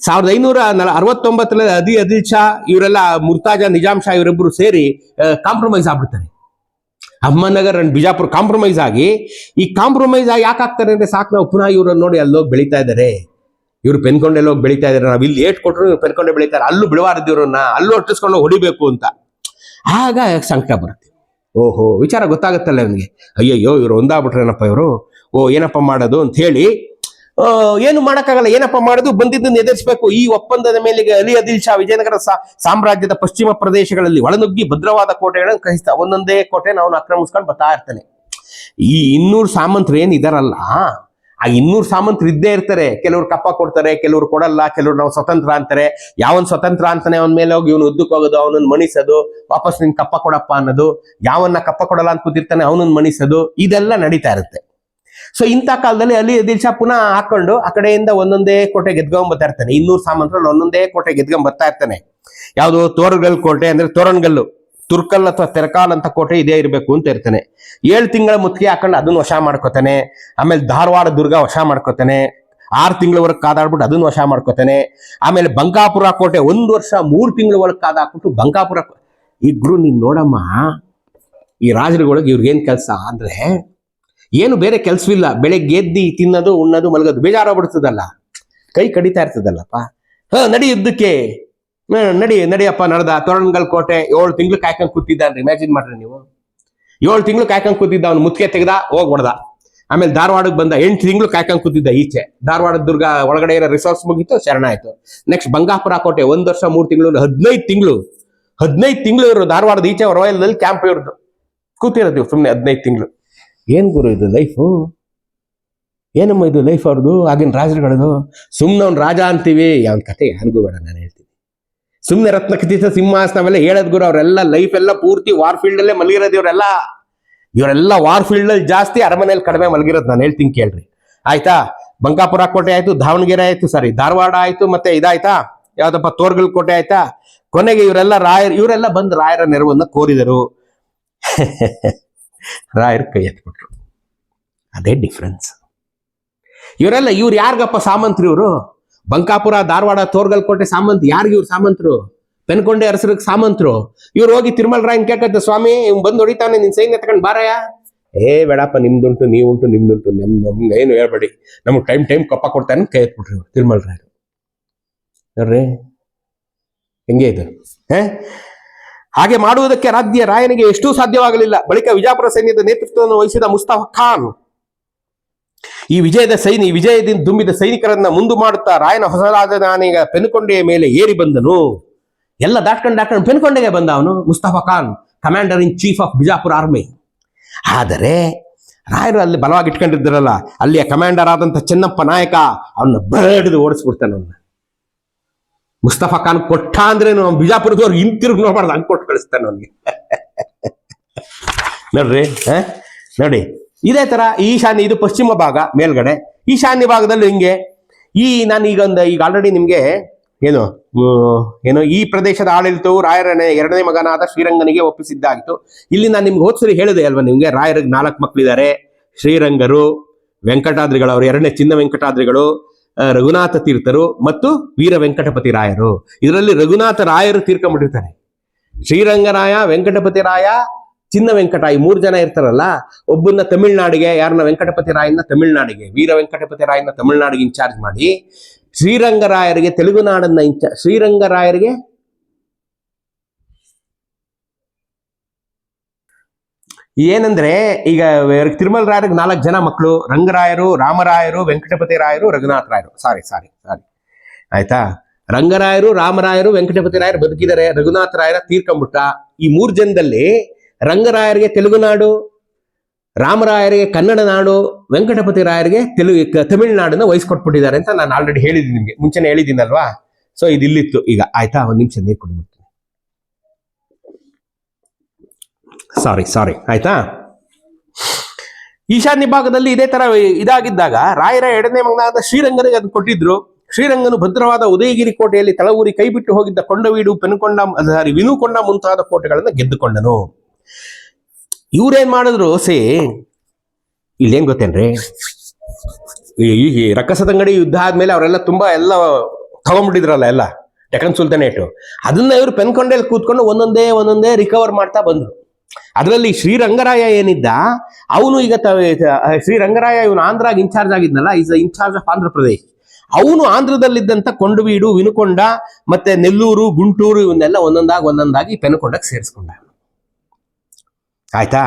ಸಾವಿರದ ಐನೂರ ಅರವತ್ತೊಂಬತ್ತರಲ್ಲಿ ಅದಿ ಅದಿಲ್ ಶಾ ಇವರೆಲ್ಲ ಮುರ್ತಾಜ ನಿಜಾಮ್ ಶಾ ಇವರಿಬ್ರು ಸೇರಿ ಕಾಂಪ್ರಮೈಸ್ ಆಗ್ಬಿಡ್ತಾರೆ. ಅಹಮದ್ನಗರ್ ಅಂಡ್ ಬಿಜಾಪುರ್ ಕಾಂಪ್ರಮೈಸ್ ಆಗಿ, ಈ ಕಾಂಪ್ರಮೈಸ್ ಆಗಿ ಯಾಕೆ ಆಗ್ತಾರೆ ಅಂದ್ರೆ ಸಾಕು ನಾವು ಪುನಃ ಇವ್ರನ್ನ ನೋಡಿ ಅಲ್ಲಿ ಹೋಗಿ ಬೆಳೀತಾ ಇದ್ದಾರೆ. ಇವ್ರು ಪೆನ್ಕೊಂಡೆಲ್ಲ ಹೋಗಿ ಬೆಳೀತಾ ಇದಾರೆ ನಾವು ಇಲ್ಲಿ ಏಟ್ ಕೊಟ್ಟರು ಇವ್ರು ಪೆನ್ಕೊಂಡೆ ಬೆಳೀತಾರೆ. ಅಲ್ಲೂ ಬಿಡಬಾರ್ದು ಇವರನ್ನ, ಅಲ್ಲೂ ಒಟ್ಟಿಸ್ಕೊಂಡು ಹೊಡಿಬೇಕು ಅಂತ. ಆಗ ಸಂಕಟ ಬರುತ್ತೆ. ಓಹೋ, ವಿಚಾರ ಗೊತ್ತಾಗುತ್ತಲ್ಲ ಅವನಿಗೆ ಅಯ್ಯಯ್ಯೋ, ಇವ್ರು ಒಂದಾಗ್ಬಿಟ್ರೇನಪ್ಪ ಇವರು? ಓ, ಏನಪ್ಪ ಮಾಡೋದು ಅಂತ ಹೇಳಿ ಏನು ಮಾಡಕ್ಕಾಗಲ್ಲ. ಏನಪ್ಪ ಮಾಡೋದು? ಬಂದಿದ್ದನ್ನು ಎದುರಿಸಬೇಕು. ಈ ಒಪ್ಪಂದದ ಮೇಲೆ ಅಲಿ ಅದಿಲ್ ಶಾ ವಿಜಯನಗರ ಸಾಮ್ರಾಜ್ಯದ ಪಶ್ಚಿಮ ಪ್ರದೇಶಗಳಲ್ಲಿ ಒಳನುಗ್ಗಿ ಭದ್ರವಾದ ಕೋಟೆಗಳನ್ನು ಕಹಿಸ್ತಾ, ಒಂದೊಂದೇ ಕೋಟೆ ನಾವು ಆಕ್ರಮಿಸ್ಕೊಂಡು ಬರ್ತಾ ಇರ್ತಾನೆ. ಈ ಇನ್ನೂರು ಸಾಮಂತರು ಏನ್ ಇದಾರಲ್ಲ? ಆ ಇನ್ನೂರು ಸಾಮಂತರು ಇದ್ದೇ ಇರ್ತಾರೆ. ಕೆಲವ್ರು ಕಪ್ಪ ಕೊಡ್ತಾರೆ, ಕೆಲವರು ಕೊಡಲ್ಲ, ಕೆಲವರು ನಾವು ಸ್ವತಂತ್ರ ಅಂತಾರೆ. ಯಾವನ್ ಸ್ವತಂತ್ರ ಅಂತಾನೆ ಅವನ ಮೇಲೆ ಹೋಗಿ ಇವನು ಉದ್ದಕ್ಕೆ ಹೋಗೋದು ಅವನನ್ನ ಮಣಿಸೋದು, ವಾಪಸ್ ನಿನ್ ಕಪ್ಪ ಕೊಡಪ್ಪ ಅನ್ನೋದು, ಯಾವನ್ನ ಕಪ್ಪ ಕೊಡಲ್ಲ ಅಂತ ಕೂತಿರ್ತಾನೆ ಅವನನ್ನ ಮಣಿಸೋದು, ಇದೆಲ್ಲ ನಡೀತಾ ಇರುತ್ತೆ. ಸೊ ಇಂಥ ಕಾಲದಲ್ಲಿ ಅಲ್ಲಿ ಅದಿಲ್ ಶಾ ಪುನಃ ಹಾಕೊಂಡು ಆ ಕಡೆಯಿಂದ ಒಂದೊಂದೇ ಕೋಟೆ ಗೆದ್ಕೊಂಡ್ ಬರ್ತಾ ಇರ್ತಾನೆ. ಇನ್ನೂರು ಸಾಮಂತರಲ್ಲಿ ಒಂದೊಂದೇ ಕೋಟೆ ಗೆದ್ಕೊಂಡ್ ಬರ್ತಾ ಇರ್ತಾನೆ. ಯಾವುದು ತೋರಗಲ್ ಕೋಟೆ ಅಂದ್ರೆ ತೋರಣಗಲ್ಲು ತುರ್ಕಲ್ ಅಥವಾ ತೆರಕಾಲ್ ಅಂತ ಕೋಟೆ ಇದೇ ಇರಬೇಕು ಅಂತ ಇರ್ತಾನೆ. ಏಳು ತಿಂಗಳ ಮುತ್ತಿಗೆ ಹಾಕೊಂಡು ಅದನ್ನು ವಶ ಮಾಡ್ಕೋತಾನೆ. ಆಮೇಲೆ ಧಾರವಾಡ ದುರ್ಗ ವಶ ಮಾಡ್ಕೋತಾನೆ. ಆರು ತಿಂಗಳವರೆಗೆ ಕಾದಾಡ್ಬಿಟ್ಟು ಅದನ್ನು ವಶ ಮಾಡ್ಕೋತಾನೆ. ಆಮೇಲೆ ಬಂಕಾಪುರ ಕೋಟೆ ಒಂದು ವರ್ಷ ಮೂರು ತಿಂಗಳ ಒಳಗೆ ಕಾದಾಕ್ಬಿಟ್ಟು ಬಂಕಾಪುರ ಇಬ್ರು ನೀನ್ ನೋಡಮ್ಮ, ಈ ರಾಜರುಗಳಿಗೆ ಇವ್ರಿಗೇನ್ ಕೆಲಸ ಅಂದ್ರೆ ಏನು ಬೇರೆ ಕೆಲಸವಿಲ್ಲ. ಬೆಳಗ್ಗೆ ಎದ್ದಿ ತಿನ್ನೋದು, ಉಣ್ಣೋದು, ಮಲಗೋದು ಬೇಜಾರಾಗ್ಬಿಡ್ತದಲ್ಲ ಕೈ ಕಡಿತಾ ಇರ್ತದಲ್ಲಪ್ಪ. ಹಾ ನಡಿ ಯುದ್ಧಕ್ಕೆ ನಡಿ, ನಡಿಯಪ್ಪ, ನಡೆದ. ತೋರಣಗಲ್ ಕೋಟೆ, ಏಳು ತಿಂಗಳು ಕಾಯ್ಕೊಂಡ್ ಕೂತಿದ್ದಾನ್ರಿ. ಇಮ್ಯಾಜಿನ್ ಮಾಡ್ರಿ ನೀವು. ಏಳು ತಿಂಗಳು ಕಾಯ್ಕೊಂಡು ಕೂತಿದ್ದ, ಅವ್ನು ಮುತ್ತಿಗೆ ತೆಗ್ದ ಹೋಗ್ ಆಮೇಲೆ ಧಾರವಾಡಕ್ಕೆ ಬಂದ, ಎಂಟು ತಿಂಗಳು ಕಾಯ್ಕೊಂಡು ಕೂತಿದ್ದ ಈಚೆ. ಧಾರವಾಡ ದುರ್ಗ ಒಳಗಡೆ ಇರೋ ರಿಸೋರ್ಸ್ ಮುಗೀತು ಶರಣಾಯ್ತು ನೆಕ್ಸ್ಟ್ ಬಂಗಾಪುರ ಕೋಟೆ, ಒಂದ್ ವರ್ಷ, ಮೂರು ತಿಂಗಳು, ಹದಿನೈದು ತಿಂಗಳು. ಹದಿನೈದು ತಿಂಗಳು ಇವರು ಧಾರವಾಡದ ಈಚೆ ರಾಯಲ್ನಲ್ಲಿ ಕ್ಯಾಂಪ್ ಇರೋದು ಕೂತಿರೋದು ಸುಮ್ಮನೆ ಹದಿನೈದು ತಿಂಗಳು. ಏನ್ ಗುರು ಇದು ಲೈಫು ಏನಮ್ಮ ಇದು ಲೈಫ್ ಅವ್ರದ್ದು? ಆಗಿನ ರಾಜರುಗಳದು? ಸುಮ್ಮನೆ ಅವ್ನು ರಾಜ ಅಂತೀವಿ. ಅವನ ಕತೆ? ಯಾರಿಗೂ ಬೇಡ, ನಾನು ಹೇಳ್ತೀನಿ. ಸುಮ್ಮನೆ ರತ್ನ ಸಿಂಹಾಸನ ಅವೆಲ್ಲ ಹೇಳದ್ ಗುರು, ಅವರೆಲ್ಲ ಲೈಫ್ ಎಲ್ಲ ಪೂರ್ತಿ ವಾರ್ ಫೀಲ್ಡ್ ಅಲ್ಲೇ ಮಲಗಿರೋದು ಇವರೆಲ್ಲ. ಇವರೆಲ್ಲ ವಾರ್ ಫೀಲ್ಡ್ ಅಲ್ಲಿ ಜಾಸ್ತಿ ಅರಮನೆಯಲ್ಲಿ ಕಡಿಮೆ ಮಲಗಿರೋದು ನಾನು ಹೇಳ್ತೀನಿ ಕೇಳ್ರಿ. ಆಯ್ತಾ? ಬಂಕಾಪುರ ಕೋಟೆ ಆಯ್ತು, ದಾವಣಗೆರೆ ಆಯ್ತು ಸಾರಿ ಧಾರವಾಡ ಆಯ್ತು, ಮತ್ತೆ ಇದಾಯ್ತಾ? ಯಾವ್ದಪ್ಪ, ತೋರ್ಗಲ್ ಕೋಟೆ ಆಯ್ತಾ? ಕೊನೆಗೆ ಇವರೆಲ್ಲ ರಾಯರ್, ಇವರೆಲ್ಲ ಬಂದು ರಾಯರ ನೆರವನ್ನ ಕೋರಿದರು. ರಾಯರ್ ಕೈ ಎತ್ಬಿಟ್ರು ಅದೇ ಡಿಫ್ರೆನ್ಸ್ ಇವರೆಲ್ಲ ಇವ್ರು ಯಾರಿಗಪ್ಪ ಸಾಮಂತ್ರಿ ಇವರು? ಬಂಕಾಪುರ, ಧಾರವಾಡ ತೋರ್ಗಲ್ ಕೋಟೆ ಸಾಮಂತ್, ಯಾರಿಗೆ ಇವ್ರು ಸಾಮಂತರು? ಪೆನ್ಕೊಂಡೆ ಅರಸರಿಗೆ ಸಾಮಂತರು. ಇವ್ರು ಹೋಗಿ ತಿರುಮಲ ರಾಯನ್ ಕೇಳ್ಕತ್ತೆ, ಸ್ವಾಮಿ ಇವ್ ಬಂದು ಹೊಡಿತಾನೆ, ನಿನ್ ಸೈನ್ಯ ತಗೊಂಡ್ ಬಾರಯ್ಯ? ಏ, ಬೇಡಪ್ಪ, ನಿಮ್ದುಂಟು, ನೀವುಂಟು, ನಿಮ್ದುಂಟು, ನಮ್ ನಮ್ಗೆ ಏನು ಹೇಳ್ಬೇಡಿ. ನಮ್ಗೆ ಟೈಮ್ ಟೈಮ್ ಕಪ್ಪ ಕೊಡ್ತಾನೆ ಕೈ ಎತ್ಬಿಟ್ರಿ ತಿರುಮಲ ರಾಯರು. ನೋಡ್ರಿ. ಹೆಂಗೆ ಇದು? ಹೇ? ಹಾಗೆ ಮಾಡುವುದಕ್ಕೆ ರಾಜ್ಯ ರಾಯನಿಗೆ ಎಷ್ಟೂ ಸಾಧ್ಯವಾಗಲಿಲ್ಲ. ಬಳಿಕ ವಿಜಾಪುರ ಸೈನ್ಯದ ನೇತೃತ್ವವನ್ನು ವಹಿಸಿದ ಮುಸ್ತಾಫ ಖಾನ್, ಈ ವಿಜಯದ ಸೈನಿ ವಿಜಯದಿಂದ ತುಂಬಿದ ಸೈನಿಕರನ್ನ ಮುಂದು ಮಾಡುತ್ತಾ ರಾಯನ ಹೊಸ ರಾಜಧಾನಿಯ ಪೆನುಕೊಂಡೆಯ ಮೇಲೆ ಏರಿ ಬಂದನು. ಎಲ್ಲ ದಾಟ್ಕೊಂಡು ದಾಟ್ಕೊಂಡು ಪೆನುಕೊಂಡೆಗೆ ಬಂದ ಅವನು Mustafa Khan commander in chief of Bijapur army ಆದರೆ ರಾಯರು ಅಲ್ಲಿ ಬಲವಾಗಿ ಇಟ್ಕೊಂಡಿದ್ದರಲ್ಲ, ಅಲ್ಲಿಯ ಕಮಾಂಡರ್ ಆದಂತ ಚೆನ್ನಪ್ಪ ನಾಯಕ ಅವನ್ನ ಬರಡಿದು ಓಡಿಸ್ಬಿಡ್ತಾನೆ ಮುಸ್ತಫಾ ಖಾನ್ ಕೊಟ್ಟ ಅಂದ್ರೆ ಬಿಜಾಪುರದವ್ರು ಹಿಂತಿರುಗಿ ನೋಡ್ಬಾರ್ದು, ಹಂಗೆ ಕೊಟ್ಟು ಕಳಿಸ್ತಾನೆ ಅವನಿಗೆ. ನೋಡ್ರಿ? ನೋಡಿ, ಇದೇ ತರ ಈಶಾನ್ಯ, ಇದು ಪಶ್ಚಿಮ ಭಾಗ ಮೇಲ್ಗಡೆ. ಈಶಾನ್ಯ ಭಾಗದಲ್ಲಿ ಹಿಂಗೆ? ಈ ನಾನು ಈಗ ಒಂದು ಈಗ ಆಲ್ರೆಡಿ ನಿಮ್ಗೆ ಏನು ಏನು, ಈ ಪ್ರದೇಶದ ಆಡಳಿತವು ರಾಯರನೇ, ಎರಡನೇ ಮಗನಾದ ಶ್ರೀರಂಗನಿಗೆ ಒಪ್ಪಿಸಿದ್ದಾಗಿತ್ತು. ಇಲ್ಲಿ ನಾನು ನಿಮ್ಗೆ ಹೋದ್ಸರಿ ಹೇಳಿದೆ ಅಲ್ವಾ ನಿಮ್ಗೆ, ರಾಯರಿಗೆ ನಾಲ್ಕು ಮಕ್ಕಳಿದ್ದಾರೆ ಶ್ರೀರಂಗರು ವೆಂಕಟಾದ್ರಿಗಳು ಎರಡನೇ ಚಿನ್ನ ವೆಂಕಟಾದ್ರಿಗಳು ರಘುನಾಥ ತೀರ್ಥರು ಮತ್ತು ವೀರ ವೆಂಕಟಪತಿ ರಾಯರು. ಇದರಲ್ಲಿ ರಘುನಾಥ ರಾಯರು ತೀರ್ಕೊಂಡ್ಬಿಟ್ಟಿರ್ತಾರೆ. ಶ್ರೀರಂಗರಾಯ, ವೆಂಕಟಪತಿ ರಾಯ, ಚಿನ್ನ ವೆಂಕಟ, ಈ ಮೂರು ಜನ ಇರ್ತಾರಲ್ಲ, ಒಬ್ಬನ್ನ ತಮಿಳ್ನಾಡಿಗೆ, ಯಾರನ್ನ ವೆಂಕಟಪತಿ ರಾಯನ್ನ ತಮಿಳ್ನಾಡಿಗೆ, ವೀರ ವೆಂಕಟಪತಿ ರಾಯನ್ನ ತಮಿಳ್ನಾಡಿಗೆ ಇನ್ಚಾರ್ಜ್ ಮಾಡಿ, ಶ್ರೀರಂಗರಾಯರಿಗೆ ತೆಲುಗುನಾಡನ್ನ ಇನ್ಚಾರ್ಜ್ ಶ್ರೀರಂಗರಾಯರಿಗೆ ಏನಂದ್ರೆ, ಈಗ ತಿರುಮಲ ರಾಯರಿಗೆ ನಾಲ್ಕು ಜನ ಮಕ್ಕಳು ರಂಗರಾಯರು, ರಾಮರಾಯರು, ವೆಂಕಟಪತಿ ರಾಯರು ರಘುನಾಥ ರಾಯರು. ಸಾರಿ ಸಾರಿ ಸಾರಿ ಆಯ್ತಾ? ರಂಗರಾಯರು, ರಾಮರಾಯರು, ವೆಂಕಟಪತಿ ರಾಯರು ಬದುಕಿದರೆ ರಘುನಾಥ ರಾಯರ ತೀರ್ಕೊಂಬಿಟ್ಟ ಈ ಮೂರು ಜನದಲ್ಲಿ ರಂಗರಾಯರಿಗೆ ತೆಲುಗುನಾಡು ರಾಮರಾಯರಿಗೆ ಕನ್ನಡ ನಾಡು, ವೆಂಕಟಪತಿ ರಾಯರಿಗೆ ತೆಲುಗು ತಮಿಳುನಾಡನ್ನು ವಹಿಸ್ಕೊಟ್ಬಿಟ್ಟಿದ್ದಾರೆ ಅಂತ ನಾನು ಆಲ್ರೆಡಿ ಹೇಳಿದ್ದೀನಿ ನಿಮಗೆ. ಮುಂಚೆನೆ ಹೇಳಿದ್ದೀನಲ್ವಾ? ಸೊ ಇದು ಇಲ್ಲಿತ್ತು ಈಗ. ಆಯ್ತಾ? ಒಂದು ನಿಮಿಷ ನೀರು ಕುಡಿಬಿಡ್ತೀನಿ ಸಾರಿ ಸಾರಿ ಆಯ್ತಾ? ಈಶಾನ್ಯ ಭಾಗದಲ್ಲಿ ಇದೇ ತರ ಇದಾಗಿದ್ದಾಗ ರಾಯರ ಎರಡನೇ ಮಗನಾದ ಶ್ರೀರಂಗನಿಗೆ ಅದು ಕೊಟ್ಟಿದ್ರು. ಶ್ರೀರಂಗನು ಭದ್ರವಾದ ಉದಯಗಿರಿ ಕೋಟೆಯಲ್ಲಿ ತಳವೂರಿ ಕೈಬಿಟ್ಟು ಹೋಗಿದ್ದ ಕೊಂಡವೀಡು, ಪೆನುಕೊಂಡ, ಸಾರಿ, ವಿನುಕೊಂಡ ಮುಂತಾದ ಕೋಟೆಗಳನ್ನು ಗೆದ್ದುಕೊಂಡನು. ಇವ್ರೇನ್ ಮಾಡಿದ್ರು? ಸೇ, ಇಲ್ಲೇನ್ ಗೊತ್ತೇನ್ರಿ? ಈ ರಕ್ಕಸದಂಗಡಿ ಯುದ್ಧ ಆದ್ಮೇಲೆ ಅವರೆಲ್ಲ ತುಂಬಾ ಎಲ್ಲ ತಗೊಂಡ್ಬಿಟ್ಟಿದ್ರಲ್ಲ ಎಲ್ಲ. ಡೆಕನ್ ಸುಲ್ತಾನೇಟು. ಅದನ್ನ ಇವರು ಪೆನ್ಕೊಂಡಲ್ಲಿ ಕೂತ್ಕೊಂಡು ಒಂದೊಂದೇ ಒಂದೊಂದೇ ರಿಕವರ್ ಮಾಡ್ತಾ ಬಂದ್ರು. ಅದರಲ್ಲಿ ಶ್ರೀರಂಗರಾಯ ಏನಿದ್ದ, ಅವನು ಈಗ ಶ್ರೀರಂಗರಾಯ ಇವನು ಆಂಧ್ರಾಗ incharge ಆಗಿದ್ನಲ್ಲ, is incharge of Andhra Pradesh. ಅವನು ಆಂಧ್ರದಲ್ಲಿದ್ದಂತ ಕೊಂಡುಬೀಡು, ವಿನುಕೊಂಡ, ಮತ್ತೆ ನೆಲ್ಲೂರು, ಗುಂಟೂರು ಇವನ್ನೆಲ್ಲ ಒಂದೊಂದಾಗಿ ಒಂದೊಂದಾಗಿ ಪೆನುಕೊಂಡಕ್ಕೆ ಸೇರಿಸ್ಕೊಂಡ. ಆಯ್ತಾ?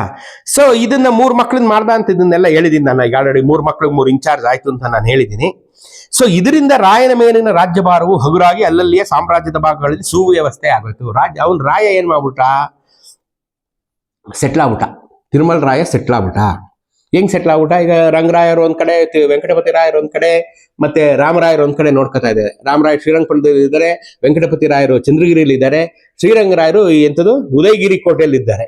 ಸೊ ಇದನ್ನ ಮೂರ್ ಮಕ್ಳನ್ನ ಮಾಡ್ದ ಅಂತ ಇದನ್ನೆಲ್ಲ ಹೇಳಿದೀನಿ ನಾನು. ಈಗ ಆಲ್ರೆಡಿ ಮೂರ್ ಮಕ್ಳಿಗೆ ಮೂರು ಇನ್ಚಾರ್ಜ್ ಆಯ್ತು ಅಂತ ನಾನು ಹೇಳಿದ್ದೀನಿ ಸೊ ಇದರಿಂದ ರಾಯನ ಮೇಲಿನ ರಾಜ್ಯಭಾರವು ಹಗುರಾಗಿ ಅಲ್ಲಲ್ಲಿಯೇ ಸಾಮ್ರಾಜ್ಯದ ಭಾಗಗಳಲ್ಲಿ ಸುವ್ಯವಸ್ಥೆ ಆಗೋಯ್ತು. ರಾಜ್ಯ ಅವನು ರಾಯ ಏನ್ ಮಾಡ್ಬಿಟ್ಟ ಸೆಟ್ಲ್ ಆಗ್ಬಿಟ್ಟ ತಿರುಮಲ ರಾಯ ಸೆಟ್ಲ್ ಆಗ್ಬಿಟ್ಟ ಹೆಂಗ್ ಸೆಟ್ಲ್ ಆಗ್ಬಿಟ್ಟ ಈಗ ರಂಗರಾಯರು ಒಂದ್ ಕಡೆ ವೆಂಕಟಪತಿ ರಾಯರು ಒಂದ್ ಕಡೆ, ಮತ್ತೆ ರಾಮರಾಯರು ಒಂದ್ ಕಡೆ ನೋಡ್ಕೊತಾ ಇದೆ ರಾಮರಾಯ ಶ್ರೀರಂಗಪಟ್ಟಣದಲ್ಲಿ ಇದ್ದಾರೆ, ವೆಂಕಟಪತಿ ರಾಯರು ಚಂದ್ರಗಿರಿಯಲ್ಲಿ ಇದ್ದಾರೆ ಶ್ರೀರಂಗರಾಯರು ಎಂಥದ್ದು ಉದಯಗಿರಿ ಕೋಟೆಯಲ್ಲಿ ಇದ್ದಾರೆ.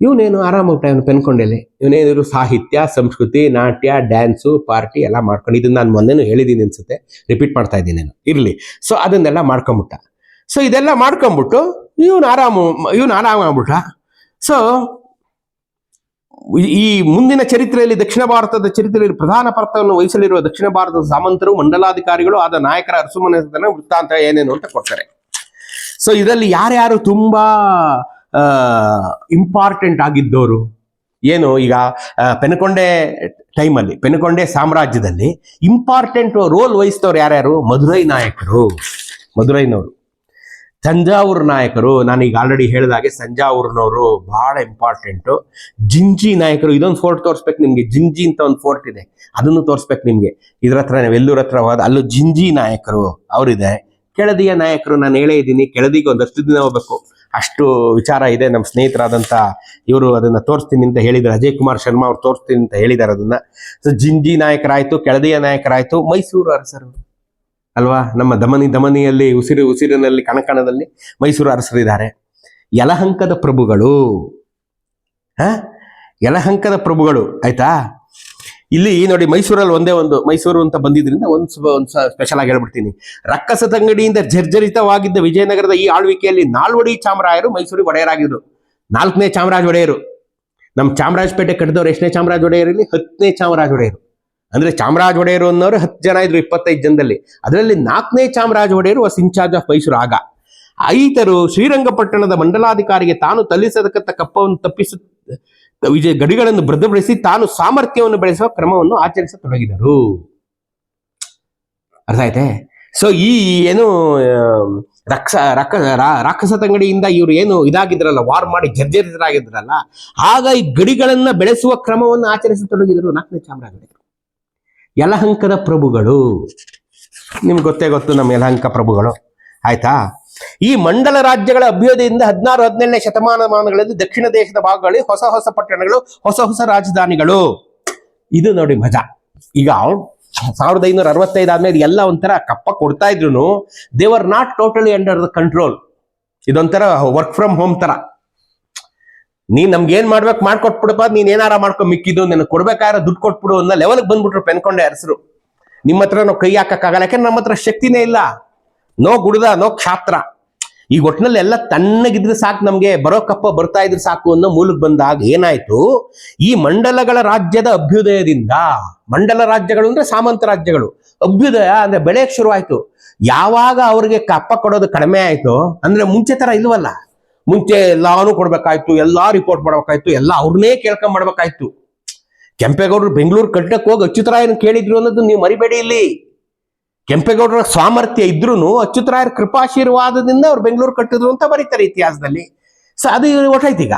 ಇವನೇನು ಇವನು ಪೆನ್ಕೊಂಡಲ್ಲಿ ಇವನೇನಿದ್ರು ಸಾಹಿತ್ಯ, ಸಂಸ್ಕೃತಿ, ನಾಟ್ಯ, ಡ್ಯಾನ್ಸು, ಪಾರ್ಟಿ ಎಲ್ಲ ಮಾಡ್ಕೊಂಡು, ಇದನ್ನ ನಾನು ಮೊನ್ನೆನೂ ಹೇಳಿದ್ದೀನಿ ಅನ್ಸುತ್ತೆ. ರಿಪೀಟ್ ಮಾಡ್ತಾ ಇದ್ದೀನಿ ನಾನು. ಇರಲಿ. ಸೊ ಅದನ್ನೆಲ್ಲ ಮಾಡ್ಕೊಂಬಿಟ್ಟ. ಸೊ ಇದೆಲ್ಲ ಮಾಡ್ಕೊಂಬಿಟ್ಟು, ಇವನು ಆರಾಮು, ಇವನು ಆರಾಮ ಆಗ್ಬಿಟ್ಟ ಸೊ ಈ ಮುಂದಿನ ಚರಿತ್ರೆಯಲ್ಲಿ ದಕ್ಷಿಣ ಭಾರತದ ಚರಿತ್ರೆಯಲ್ಲಿ ಪ್ರಧಾನ ಪಾತ್ರವನ್ನು ವಹಿಸಲಿರುವ ದಕ್ಷಿಣ ಭಾರತದ ಸಾಮಂತರು, ಮಂಡಲಾಧಿಕಾರಿಗಳು, ಆದ ನಾಯಕರ ಅರಸುಮನೆತನ ವೃತ್ತಾಂತ ಏನೇನು ಅಂತ ಕೊಡ್ತಾರೆ. ಸೊ ಇದರಲ್ಲಿ ಯಾರ್ಯಾರು ತುಂಬಾ ಇಂಪಾರ್ಟೆಂಟ್ ಆಗಿದ್ದವರು? ಏನು ಈಗ ಪೆನಕೊಂಡೆ ಪೆನುಕೊಂಡೆ ಟೈಮಲ್ಲಿ ಪೆನಕೊಂಡೆ ಸಾಮ್ರಾಜ್ಯದಲ್ಲಿ ಇಂಪಾರ್ಟೆಂಟ್ ರೋಲ್ ವಹಿಸಿದವ್ರು ಯಾರ್ಯಾರು? ಮಧುರೈ ನಾಯಕರು. ಮಧುರೈನವರು. ತಂಜಾವೂರು ನಾಯಕರು ನಾನು ಈಗ ಆಲ್ರೆಡಿ ಹೇಳಿದಾಗೆ ಸಂಜಾವೂರ್ನವರು ಬಹಳ ಇಂಪಾರ್ಟೆಂಟು ಜಿಂಜಿ ನಾಯಕರು, ಇದೊಂದು ಫೋರ್ಟ್ ತೋರಿಸ್ಬೇಕು ನಿಮ್ಗೆ. ಜಿಂಜಿ ಅಂತ ಒಂದು ಫೋರ್ಟ್ ಇದೆ. ಅದನ್ನು ತೋರಿಸ್ಬೇಕು ನಿಮ್ಗೆ. ಇದ್ರ ಹತ್ರ ವೆಲ್ಲೂರ್ ಹತ್ರ ಹೋದ, ಅಲ್ಲೂ ಜಿಂಜಿ ನಾಯಕರು ಅವರಿದೆ. ಕೆಳದಿಯ ನಾಯಕರು ನಾನು ಹೇಳೇ ಇದ್ದೀನಿ. ಕೆಳದಿಗೆ ಒಂದಷ್ಟು ದಿನ ಹೋಗ್ಬೇಕು. ಅಷ್ಟು ವಿಚಾರ ಇದೆ. ನಮ್ಮ ಸ್ನೇಹಿತರಾದಂಥ ಇವರು ಅದನ್ನ ತೋರಿಸ್ತೀನಿ ಅಂತ ಹೇಳಿದ್ರು ಅಜಯ್ ಕುಮಾರ್ ಶರ್ಮಾ ಅವ್ರು ತೋರಿಸ್ತೀನಿ ಅಂತ ಹೇಳಿದ್ದಾರೆ ಅದನ್ನ. ಸೊ ಜಿಂಜಿ ನಾಯಕರಾಯಿತು, ಕೆಳದಿಯ ನಾಯಕರಾಯಿತು. ಮೈಸೂರು ಅರಸರು. ಅಲ್ವಾ? ನಮ್ಮ ದಮನಿ ದಮನಿಯಲ್ಲಿ, ಉಸಿರು ಉಸಿರಿನಲ್ಲಿ, ಕಣಕಣದಲ್ಲಿ ಮೈಸೂರು ಅರಸರಿದ್ದಾರೆ. ಯಲಹಂಕದ ಪ್ರಭುಗಳು, ಹ? ಯಲಹಂಕದ ಪ್ರಭುಗಳು, ಆಯ್ತಾ? ಇಲ್ಲಿ ನೋಡಿ ಮೈಸೂರಲ್ಲಿ ಒಂದೇ ಒಂದು, ಮೈಸೂರು ಅಂತ ಬಂದಿದ್ರಿಂದ ಒಂದು ಒಂದು ಸ್ಪೆಷಲ್ ಆಗಿ ಹೇಳ್ಬಿಡ್ತೀನಿ. ರಕ್ಕಸ ತಂಗಡಿಯಿಂದ ಜರ್ಜರಿತವಾಗಿದ್ದ ವಿಜಯನಗರದ ಈ ಆಳ್ವಿಕೆಯಲ್ಲಿ ನಾಲ್ವಡಿ ಚಾಮರಾಯರು ಮೈಸೂರಿಗೆ ಒಡೆಯರಾಗಿದ್ರು. ನಾಲ್ಕನೇ ಚಾಮರಾಜ ಒಡೆಯರು. ನಮ್ಮ ಚಾಮರಾಜಪೇಟೆ ಕಟ್ಟಿದವ್ರು ಎಷ್ಟನೇ ಚಾಮರಾಜ ಒಡೆಯರಲ್ಲಿ ಹತ್ತನೇ ಚಾಮರಾಜ ಒಡೆಯರು. ಅಂದ್ರೆ ಚಾಮರಾಜ ಒಡೆಯರು ಅನ್ನೋರು ಹತ್ತು ಜನ ಇದ್ರು, ಇಪ್ಪತ್ತೈದು ಜನದಲ್ಲಿ. ಅದರಲ್ಲಿ ನಾಲ್ಕನೇ ಚಾಮರಾಜ ಒಡೆಯರು ವಾಸ್ ಇನ್ಚಾರ್ಜ್ ಆಫ್ ಮೈಸೂರು ಆಗ. ಐತರು ಶ್ರೀರಂಗಪಟ್ಟಣದ ಮಂಡಲಾಧಿಕಾರಿಗೆ ತಾನು ತಲ್ಲಿಸತಕ್ಕಂಥ ಕಪ್ಪವನ್ನು ತಪ್ಪಿಸ, ವಿಜಯ ಗಡಿಗಳನ್ನು ಭದ್ರಪಡಿಸಿ ತಾನು ಸಾಮರ್ಥ್ಯವನ್ನು ಬೆಳೆಸುವ ಕ್ರಮವನ್ನು ಆಚರಿಸತೊಡಗಿದರು ಅರ್ಥ ಆಯ್ತೆ? ಸೊ ಈ ಏನು ರಕ್ಷ ರಕ್ಕ ರಾಕ್ಷಸತಂಗಡಿಯಿಂದ ರಾಕ್ಷಸ ತಂಗಡಿಯಿಂದ ಇವರು ಏನು ಇದಾಗಿದ್ರಲ್ಲ ವಾರ್ ಮಾಡಿ ಜರ್ಜರಿತರಾಗಿದ್ರಲ್ಲ, ಆಗ ಈ ಗಡಿಗಳನ್ನ ಬೆಳೆಸುವ ಕ್ರಮವನ್ನು ಆಚರಿಸತೊಡಗಿದರು ನಾಲ್ಕನೇ ಚಾಮರಾಜ ಒಡೆಯರು. ಯಲಹಂಕದ ಪ್ರಭುಗಳು. ನಿಮ್ಗೆ ಗೊತ್ತೇ ಗೊತ್ತು ನಮ್ಮ ಯಲಹಂಕ ಪ್ರಭುಗಳು. ಆಯ್ತಾ? ಈ ಮಂಡಲ ರಾಜ್ಯಗಳ ಅಭ್ಯುದಯದಿಂದ ಹದಿನಾರು, ಹದಿನೇಳನೇ ಶತಮಾನಮಾನಗಳಲ್ಲಿ ದಕ್ಷಿಣ ದೇಶದ ಭಾಗಗಳಲ್ಲಿ ಹೊಸ ಹೊಸ ಪಟ್ಟಣಗಳು, ಹೊಸ ಹೊಸ ರಾಜಧಾನಿಗಳು. ಇದು ನೋಡಿ ಮಜಾ. ಈಗ ಸಾವಿರದ ಐನೂರ ಅರವತ್ತೈದು ಆದ್ಮೇಲೆ ಎಲ್ಲ ಒಂಥರ ಕಪ್ಪ ಕೊಡ್ತಾ ಇದ್ರು they were not totally under the control ಇದೊಂಥರ ವರ್ಕ್ ಫ್ರಮ್ ಹೋಮ್ ತರ. ನೀನ್ ನಮ್ಗೆ ಏನ್ ಮಾಡ್ಬೇಕು ಮಾಡ್ಕೊಟ್ಬಿಡಪ್ಪ, ನೀನ್ ಏನಾರ ಮಾಡ್ಕೊ, ಮಿಕ್ಕಿದ್ದು ನನಗೆ ಕೊಡ್ಬೇಕಾದ್ರೆ ದುಡ್ಡು ಕೊಟ್ಬಿಡು ಅನ್ನೋ ಲೆವೆಲ್ಗೆ ಬಂದ್ಬಿಟ್ರು ಪೆನ್ಕೊಂಡೆ ಅರಸರು. ನಿಮ್ಮ ಹತ್ರ ನಾವು ಕೈ ಹಾಕಕ್ಕಾಗಲ್ಲ, ಯಾಕಂದ್ರೆ ನಮ್ಮ ಹತ್ರ ಶಕ್ತಿನೇ ಇಲ್ಲ. ನೋ ಗುಡದ, ನೋ ಕ್ಷಾತ್ರ. ಈ ಒಟ್ಟಿನಲ್ಲಿ ಎಲ್ಲ ತಣ್ಣಗಿದ್ರೆ ಸಾಕು ನಮ್ಗೆ, ಬರೋ ಕಪ್ಪ ಬರ್ತಾ ಇದ್ರೆ ಸಾಕು ಅನ್ನೋ ಮೂಲಕ್ಕೆ ಬಂದಾಗ ಏನಾಯ್ತು? ಈ ಮಂಡಲಗಳ ರಾಜ್ಯದ ಅಭ್ಯುದಯದಿಂದ, ಮಂಡಲ ರಾಜ್ಯಗಳು ಅಂದ್ರೆ ಸಾಮಂತ ರಾಜ್ಯಗಳು, ಅಭ್ಯುದಯ ಅಂದ್ರೆ ಬೆಳೆಯಕ್ಕೆ ಶುರುವಾಯ್ತು. ಯಾವಾಗ ಅವ್ರಿಗೆ ಕಪ್ಪ ಕೊಡೋದು ಕಡಿಮೆ ಆಯ್ತು, ಅಂದ್ರೆ ಮುಂಚೆ ತರ ಇಲ್ವಲ್ಲ? ಮುಂಚೆ ಎಲ್ಲಾನು ಕೊಡ್ಬೇಕಾಯ್ತು, ಎಲ್ಲಾ ರಿಪೋರ್ಟ್ ಮಾಡ್ಬೇಕಾಯ್ತು, ಎಲ್ಲ ಅವ್ರನ್ನೇ ಕೇಳ್ಕೊಂಡ್ ಮಾಡ್ಬೇಕಾಯ್ತು. ಕೆಂಪೇಗೌಡರು ಬೆಂಗಳೂರು ಕಟ್ಟಕ್ಕೆ ಹೋಗಿ ಅಚ್ಯುತರಾಯನ್ ಕೇಳಿದ್ರು ಅನ್ನೋದು ನೀವು ಮರಿಬೇಡಿ ಇಲ್ಲಿ. ಕೆಂಪೇಗೌಡರ ಸಾಮರ್ಥ್ಯ ಇದ್ರೂ ಅಚ್ಯುತರಾಯರ ಕೃಪಾಶೀರ್ವಾದದಿಂದ ಅವ್ರು ಬೆಂಗಳೂರು ಕಟ್ಟಿದ್ರು ಅಂತ ಬರೀತಾರೆ ಇತಿಹಾಸದಲ್ಲಿ. ಸೊ, ಅದು ಒಟ್ಟಾಯ್ತು ಈಗ.